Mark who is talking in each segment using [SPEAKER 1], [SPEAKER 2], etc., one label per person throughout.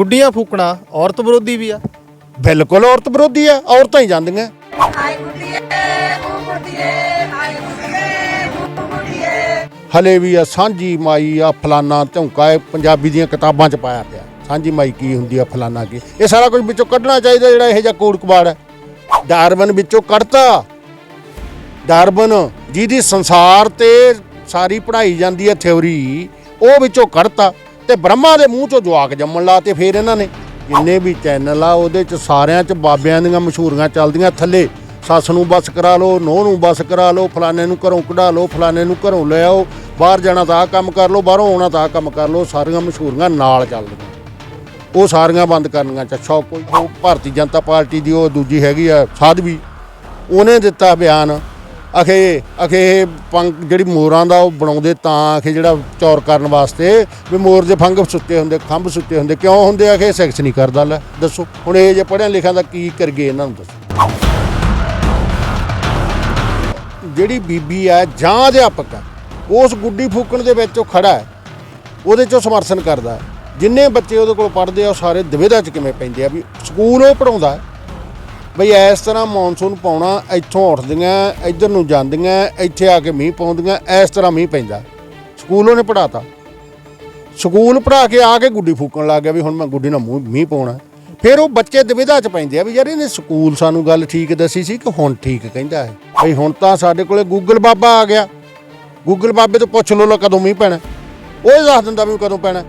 [SPEAKER 1] ਗੁੱਡੀਆਂ ਫੂਕਣਾ ਔਰਤ ਵਿਰੋਧੀ ਵੀ ਆ।
[SPEAKER 2] ਬਿਲਕੁਲ ਔਰਤ ਵਿਰੋਧੀ ਆ ਔਰਤਾਂ ਹੀ ਜਾਂਦੀਆਂ।
[SPEAKER 3] ਹਾਏ ਗੁੱਡੀਏ ਉਹ ਗੁੱਡੀਏ ਹਾਏ ਗੁੱਡੀਏ ਉਹ ਗੁੱਡੀਏ।
[SPEAKER 2] ਹਲੇ ਵੀ ਆ ਸਾਂਝੀ ਮਾਈ ਆ ਫਲਾਨਾ ਝੁੰਕਾ ਇਹ ਪੰਜਾਬੀ ਦੀਆਂ ਕਿਤਾਬਾਂ 'ਚ ਪਾਇਆ ਪਿਆ। ਸਾਂਝੀ ਮਾਈ ਕੀ ਹੁੰਦੀ ਆ ਫਲਾਨਾ ਕੀ? ਇਹ ਸਾਰਾ ਕੁਝ ਵਿੱਚੋਂ ਕੱਢਣਾ ਚਾਹੀਦਾ ਜਿਹੜਾ ਇਹੋ ਜਿਹਾ ਕੋੜ ਕਬਾੜ ਹੈ। ਡਾਰਵਨ ਵਿੱਚੋਂ ਕੱਢਤਾ। ਡਾਰਵਨ ਜਿਹਦੀ ਸੰਸਾਰ ਤੇ ਸਾਰੀ ਪੜ੍ਹਾਈ ਜਾਂਦੀ ਹੈ ਥਿਉਰੀ ਉਹ ਵਿੱਚੋਂ ਕੱਢਤਾ। ਤੇ ਬ੍ਰਹਮਾ ਦੇ ਮੂੰਹ ਚੋਂ ਜਵਾਕ ਜੰਮਣ ਲਾਤੇ ਫੇਰ ਇਹਨਾਂ ਨੇ। ਜਿੰਨੇ ਵੀ ਚੈਨਲ ਆ, ਉਹਦੇ ਚ ਸਾਰਿਆਂ ਚ ਬਾਬਿਆਂ ਦੀਆਂ ਮਸ਼ਹੂਰੀਆਂ ਚੱਲਦੀਆਂ ਥੱਲੇ। ਸੱਸ ਨੂੰ ਬਸ ਕਰਾ ਲਓ, ਨੋਹ ਨੂੰ ਬਸ ਕਰਾ ਲਓ, ਫਲਾਣੇ ਨੂੰ ਘਰੋਂ ਕਢਾ ਲਓ, ਫਲਾਣੇ ਨੂੰ ਘਰੋਂ ਲੈ ਆਓ। ਬਾਹਰ ਜਾਣਾ ਤਾਂ ਆਹ ਕੰਮ ਕਰ ਲਓ, ਬਾਹਰੋਂ ਆਉਣਾ ਤਾਂ ਆਹ ਕੰਮ ਕਰ ਲਓ। ਸਾਰੀਆਂ ਮਸ਼ਹੂਰੀਆਂ ਨਾਲ ਚੱਲਦੀਆਂ। ਉਹ ਸਾਰੀਆਂ ਬੰਦ ਕਰਨੀਆਂ ਚਾਹੀਦਾ ਕੋਈ। ਉਹ ਭਾਰਤੀ ਜਨਤਾ ਪਾਰਟੀ ਦੀ ਉਹ ਦੂਜੀ ਹੈਗੀ ਆ ਸਾਧਵੀ। ਉਹਨੇ ਦਿੱਤਾ ਬਿਆਨ। ਅਖੇ ਅਖੇ ਇਹ ਪੰਖ ਜਿਹੜੀ ਮੋਰਾਂ ਦਾ ਉਹ ਬਣਾਉਂਦੇ ਤਾਂ ਅਖੇ ਜਿਹੜਾ ਚੌਰ ਕਰਨ ਵਾਸਤੇ ਵੀ ਮੋਰ ਦੇ ਫੰਗ ਸੁੱਤੇ ਹੁੰਦੇ, ਖੰਭ ਸੁੱਤੇ ਹੁੰਦੇ, ਕਿਉਂ ਹੁੰਦੇ ਅਖੇ ਸੈਕਸ ਨਹੀਂ ਕਰਦਾ ਲੈ, ਦੱਸੋ। ਹੁਣ ਇਹ ਜੇ ਪੜ੍ਹਿਆ ਲਿਖਿਆ ਦਾ ਕੀ ਕਰਗੇ ਇਹਨਾਂ ਨੂੰ ਦੱਸੋ। ਜਿਹੜੀ ਬੀਬੀ ਹੈ ਜਾਂ ਅਧਿਆਪਕ ਹੈ ਉਸ ਗੁੱਡੀ ਫੂਕਣ ਦੇ ਵਿੱਚ ਉਹ ਖੜਾ ਹੈ, ਉਹਦੇ ਚੋਂ ਸਮਰਥਨ ਕਰਦਾ ਜਿੰਨੇ ਬੱਚੇ ਉਹਦੇ ਕੋਲ ਪੜ੍ਹਦੇ ਆ, ਉਹ ਸਾਰੇ ਦੁਵਿਧਾ ਚ ਕਿਵੇਂ ਪੈਂਦੇ ਆ ਵੀ ਸਕੂਲ ਉਹ ਪੜਾਉਂਦਾ ਬਈ ਇਸ ਤਰ੍ਹਾਂ ਮੌਨਸੂਨ ਪਾਉਣਾ, ਇੱਥੋਂ ਉੱਠਦੀਆਂ, ਇੱਧਰ ਨੂੰ ਜਾਂਦੀਆਂ, ਇੱਥੇ ਆ ਕੇ ਮੀਂਹ ਪਾਉਂਦੀਆਂ, ਇਸ ਤਰ੍ਹਾਂ ਮੀਂਹ ਪੈਂਦਾ। ਸਕੂਲ ਉਹਨੇ ਪੜਾਤਾ ਸਕੂਲ ਪੜਾ ਕੇ ਆ ਕੇ ਗੁੱਡੀ ਫੂਕਣ ਲੱਗ ਗਿਆ ਵੀ ਹੁਣ ਮੈਂ ਗੁੱਡੀ ਨਾਲ ਮੂੰਹ- ਮੀਂਹ ਪਾਉਣਾ। ਫਿਰ ਉਹ ਬੱਚੇ ਦੁਵਿਧਾ ਚ ਪੈਂਦੇ ਆ ਵੀ ਯਾਰ ਇਹਨੇ ਸਕੂਲ ਸਾਨੂੰ ਗੱਲ ਠੀਕ ਦੱਸੀ ਸੀ ਕਿ ਹੁਣ ਠੀਕ ਕਹਿੰਦਾ ਹੈ। ਬਈ ਹੁਣ ਤਾਂ ਸਾਡੇ ਕੋਲੇ ਗੂਗਲ ਬਾਬਾ ਆ ਗਿਆ। ਗੂਗਲ ਬਾਬੇ ਤੋਂ ਪੁੱਛ ਲਓ ਲਾ ਕਦੋਂ ਮੀਂਹ ਪੈਣਾ। ਉਹ ਹੀ ਦੱਸ ਦਿੰਦਾ ਵੀ ਕਦੋਂ ਪੈਣਾ।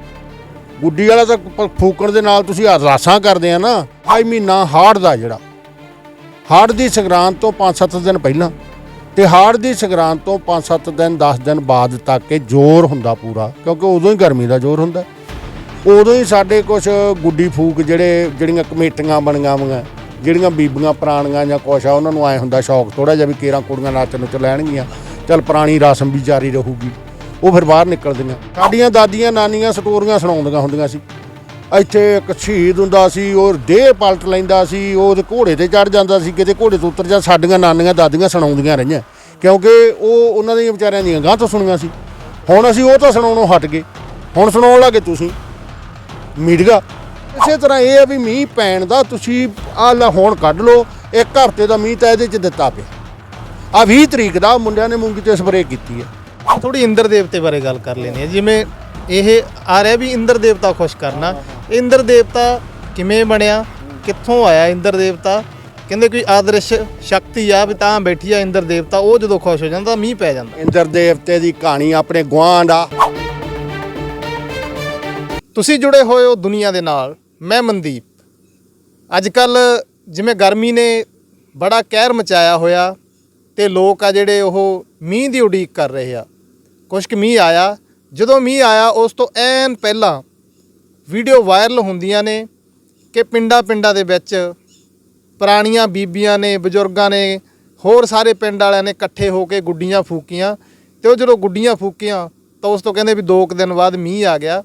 [SPEAKER 2] ਗੁੱਡੀ ਵਾਲਾ ਤਾਂ ਫੂਕਣ ਦੇ ਨਾਲ ਤੁਸੀਂ ਅਰਦਾਸਾਂ ਕਰਦੇ ਆ ਨਾ। ਆਈ ਮਹੀਨਾ ਹਾੜ ਦਾ ਜਿਹੜਾ। ਹਾੜ ਦੀ ਸੰਗਰਾਂਦ ਤੋਂ 5-7 ਦਿਨ ਪਹਿਲਾਂ ਤੇ ਹਾੜ ਦੀ ਸੰਗਰਾਂਦ ਤੋਂ 5-7 ਦਿਨ 10 ਦਿਨ ਬਾਅਦ ਤੱਕ ਇਹ ਜ਼ੋਰ ਹੁੰਦਾ ਪੂਰਾ, ਕਿਉਂਕਿ ਉਦੋਂ ਹੀ ਗਰਮੀ ਦਾ ਜ਼ੋਰ ਹੁੰਦਾ। ਉਦੋਂ ਹੀ ਸਾਡੇ ਕੁਝ ਗੁੱਡੀ ਫੂਕ ਜਿਹੜੇ, ਜਿਹੜੀਆਂ ਕਮੇਟੀਆਂ ਬਣੀਆਂ ਹੋਈਆਂ, ਜਿਹੜੀਆਂ ਬੀਬੀਆਂ ਪੁਰਾਣੀਆਂ ਜਾਂ ਕੁਛ ਆ, ਉਹਨਾਂ ਨੂੰ ਆਏ ਹੁੰਦਾ ਸ਼ੌਕ ਥੋੜਾ ਜਿਹਾ ਵੀ ਕੇਰਾਂ ਕੁੜੀਆਂ ਨੱਚ ਨੁੱਚ ਲੈਣਗੀਆਂ, ਚੱਲ ਪੁਰਾਣੀ ਰਸਮ ਵੀ ਜਾਰੀ ਰਹੂਗੀ। ਉਹ ਫਿਰ ਬਾਹਰ ਨਿਕਲਦੀਆਂ। ਸਾਡੀਆਂ ਦਾਦੀਆਂ ਨਾਨੀਆਂ ਸਟੋਰੀਆਂ ਸੁਣਾਉਂਦੀਆਂ ਹੁੰਦੀਆਂ ਸੀ। ਇੱਥੇ ਇੱਕ ਸ਼ਹੀਦ ਹੁੰਦਾ ਸੀ ਉਹ ਦੇਹ ਪਲਟ ਲੈਂਦਾ ਸੀ, ਉਹ ਉਹਦੇ ਘੋੜੇ ਤੇ ਚੜ ਜਾਂਦਾ ਸੀ, ਕਿਤੇ ਘੋੜੇ ਤੋਂ ਉਤਰ ਜਾ, ਸਾਡੀਆਂ ਨਾਨੀਆਂ ਦਾਦੀਆਂ ਸੁਣਾਉਂਦੀਆਂ ਰਹੀਆਂ। ਕਿਉਂਕਿ ਉਹ ਉਹਨਾਂ ਦੀਆਂ ਵਿਚਾਰਿਆਂ ਦੀਆਂ ਗਾਂ ਤੋਂ ਸੁਣੀਆਂ ਸੀ। ਹੁਣ ਅਸੀਂ ਉਹ ਤਾਂ ਸੁਣਾਉਣੋਂ ਹਟ ਗਏ। ਹੁਣ ਸੁਣਾਉਣ ਲੱਗੇ ਤੁਸੀਂ। ਮੀਡੀਆ ਇਸੇ ਤਰ੍ਹਾਂ ਇਹ ਆ ਵੀ ਮੀਂਹ ਪੈਣ ਦਾ ਤੁਸੀਂ ਆਹ ਲੈ ਹੁਣ ਕੱਢ ਲਓ, ਇੱਕ ਹਫ਼ਤੇ ਦਾ ਮੀਂਹ ਤਾਂ ਇਹਦੇ 'ਚ ਦਿੱਤਾ ਪਿਆ। ਆ 20 ਤਰੀਕ ਦਾ ਮੁੰਡਿਆਂ ਨੇ ਮੂੰਗੀ ਤੇ ਸਪਰੇਅ ਕੀਤੀ ਹੈ
[SPEAKER 1] ਥੋੜੀ ਇੰਦਰ ਦੇਵਤੇ ਬਾਰੇ ਗੱਲ ਕਰ ਲੈਣੀ ਹੈ ਜਿਵੇਂ ਇਹ ਆ ਰਿਹਾ ਵੀ ਇੰਦਰ ਦੇਵਤਾ ਖੁਸ਼ ਕਰਨਾ ਇੰਦਰ ਦੇਵਤਾ ਕਿਵੇਂ ਬਣਿਆ? ਕਿੱਥੋਂ ਆਇਆ ਇੰਦਰ ਦੇਵਤਾ? ਕਹਿੰਦੇ ਕੋਈ ਆਦਰਸ਼ ਸ਼ਕਤੀ ਆ ਵੀ ਤਾਂ ਬੈਠੀ ਆ ਇੰਦਰ ਦੇਵਤਾ ਉਹ ਜਦੋਂ ਖੁਸ਼ ਹੋ ਜਾਂਦਾ ਮੀਂਹ ਪੈ ਜਾਂਦਾ।
[SPEAKER 2] ਇੰਦਰ ਦੇਵਤੇ ਦੀ ਕਹਾਣੀ ਆਪਣੇ ਗੁਆਂਢ ਆ।
[SPEAKER 1] ਤੁਸੀਂ ਜੁੜੇ ਹੋਏ ਹੋ ਦੁਨੀਆ ਦੇ ਨਾਲ ਮੈਂ ਮਨਦੀਪ। ਅੱਜ ਕੱਲ ਜਿਵੇਂ ਗਰਮੀ ਨੇ ਬੜਾ ਕਹਿਰ ਮਚਾਇਆ ਹੋਇਆ ਤੇ ਲੋਕ ਆ ਜਿਹੜੇ ਉਹ ਮੀਂਹ ਦੀ ਉਡੀਕ ਕਰ ਰਹੇ ਆ। ਕੁਝ ਕੁ ਮੀਂਹ ਆਇਆ ਜਦੋਂ ਮੀਂਹ ਆਇਆ ਉਸ ਤੋਂ ਐਨ ਪਹਿਲਾਂ ਵੀਡੀਓ ਵਾਇਰਲ ਹੁੰਦੀਆਂ ਨੇ ਕਿ ਪਿੰਡਾਂ ਪਿੰਡਾਂ ਦੇ ਵਿੱਚ ਪੁਰਾਣੀਆਂ ਬੀਬੀਆਂ ਨੇ, ਬਜ਼ੁਰਗਾਂ ਨੇ, ਹੋਰ ਸਾਰੇ ਪਿੰਡ ਵਾਲਿਆਂ ਨੇ ਇਕੱਠੇ ਹੋ ਕੇ ਗੁੱਡੀਆਂ ਫੂਕੀਆਂ ਤੇ ਉਹ ਜਦੋਂ ਗੁੱਡੀਆਂ ਫੂਕੀਆਂ ਤਾਂ ਉਸ ਤੋਂ ਕਹਿੰਦੇ ਵੀ 2 ਕੁ ਦਿਨ ਬਾਅਦ ਮੀਂਹ ਆ ਗਿਆ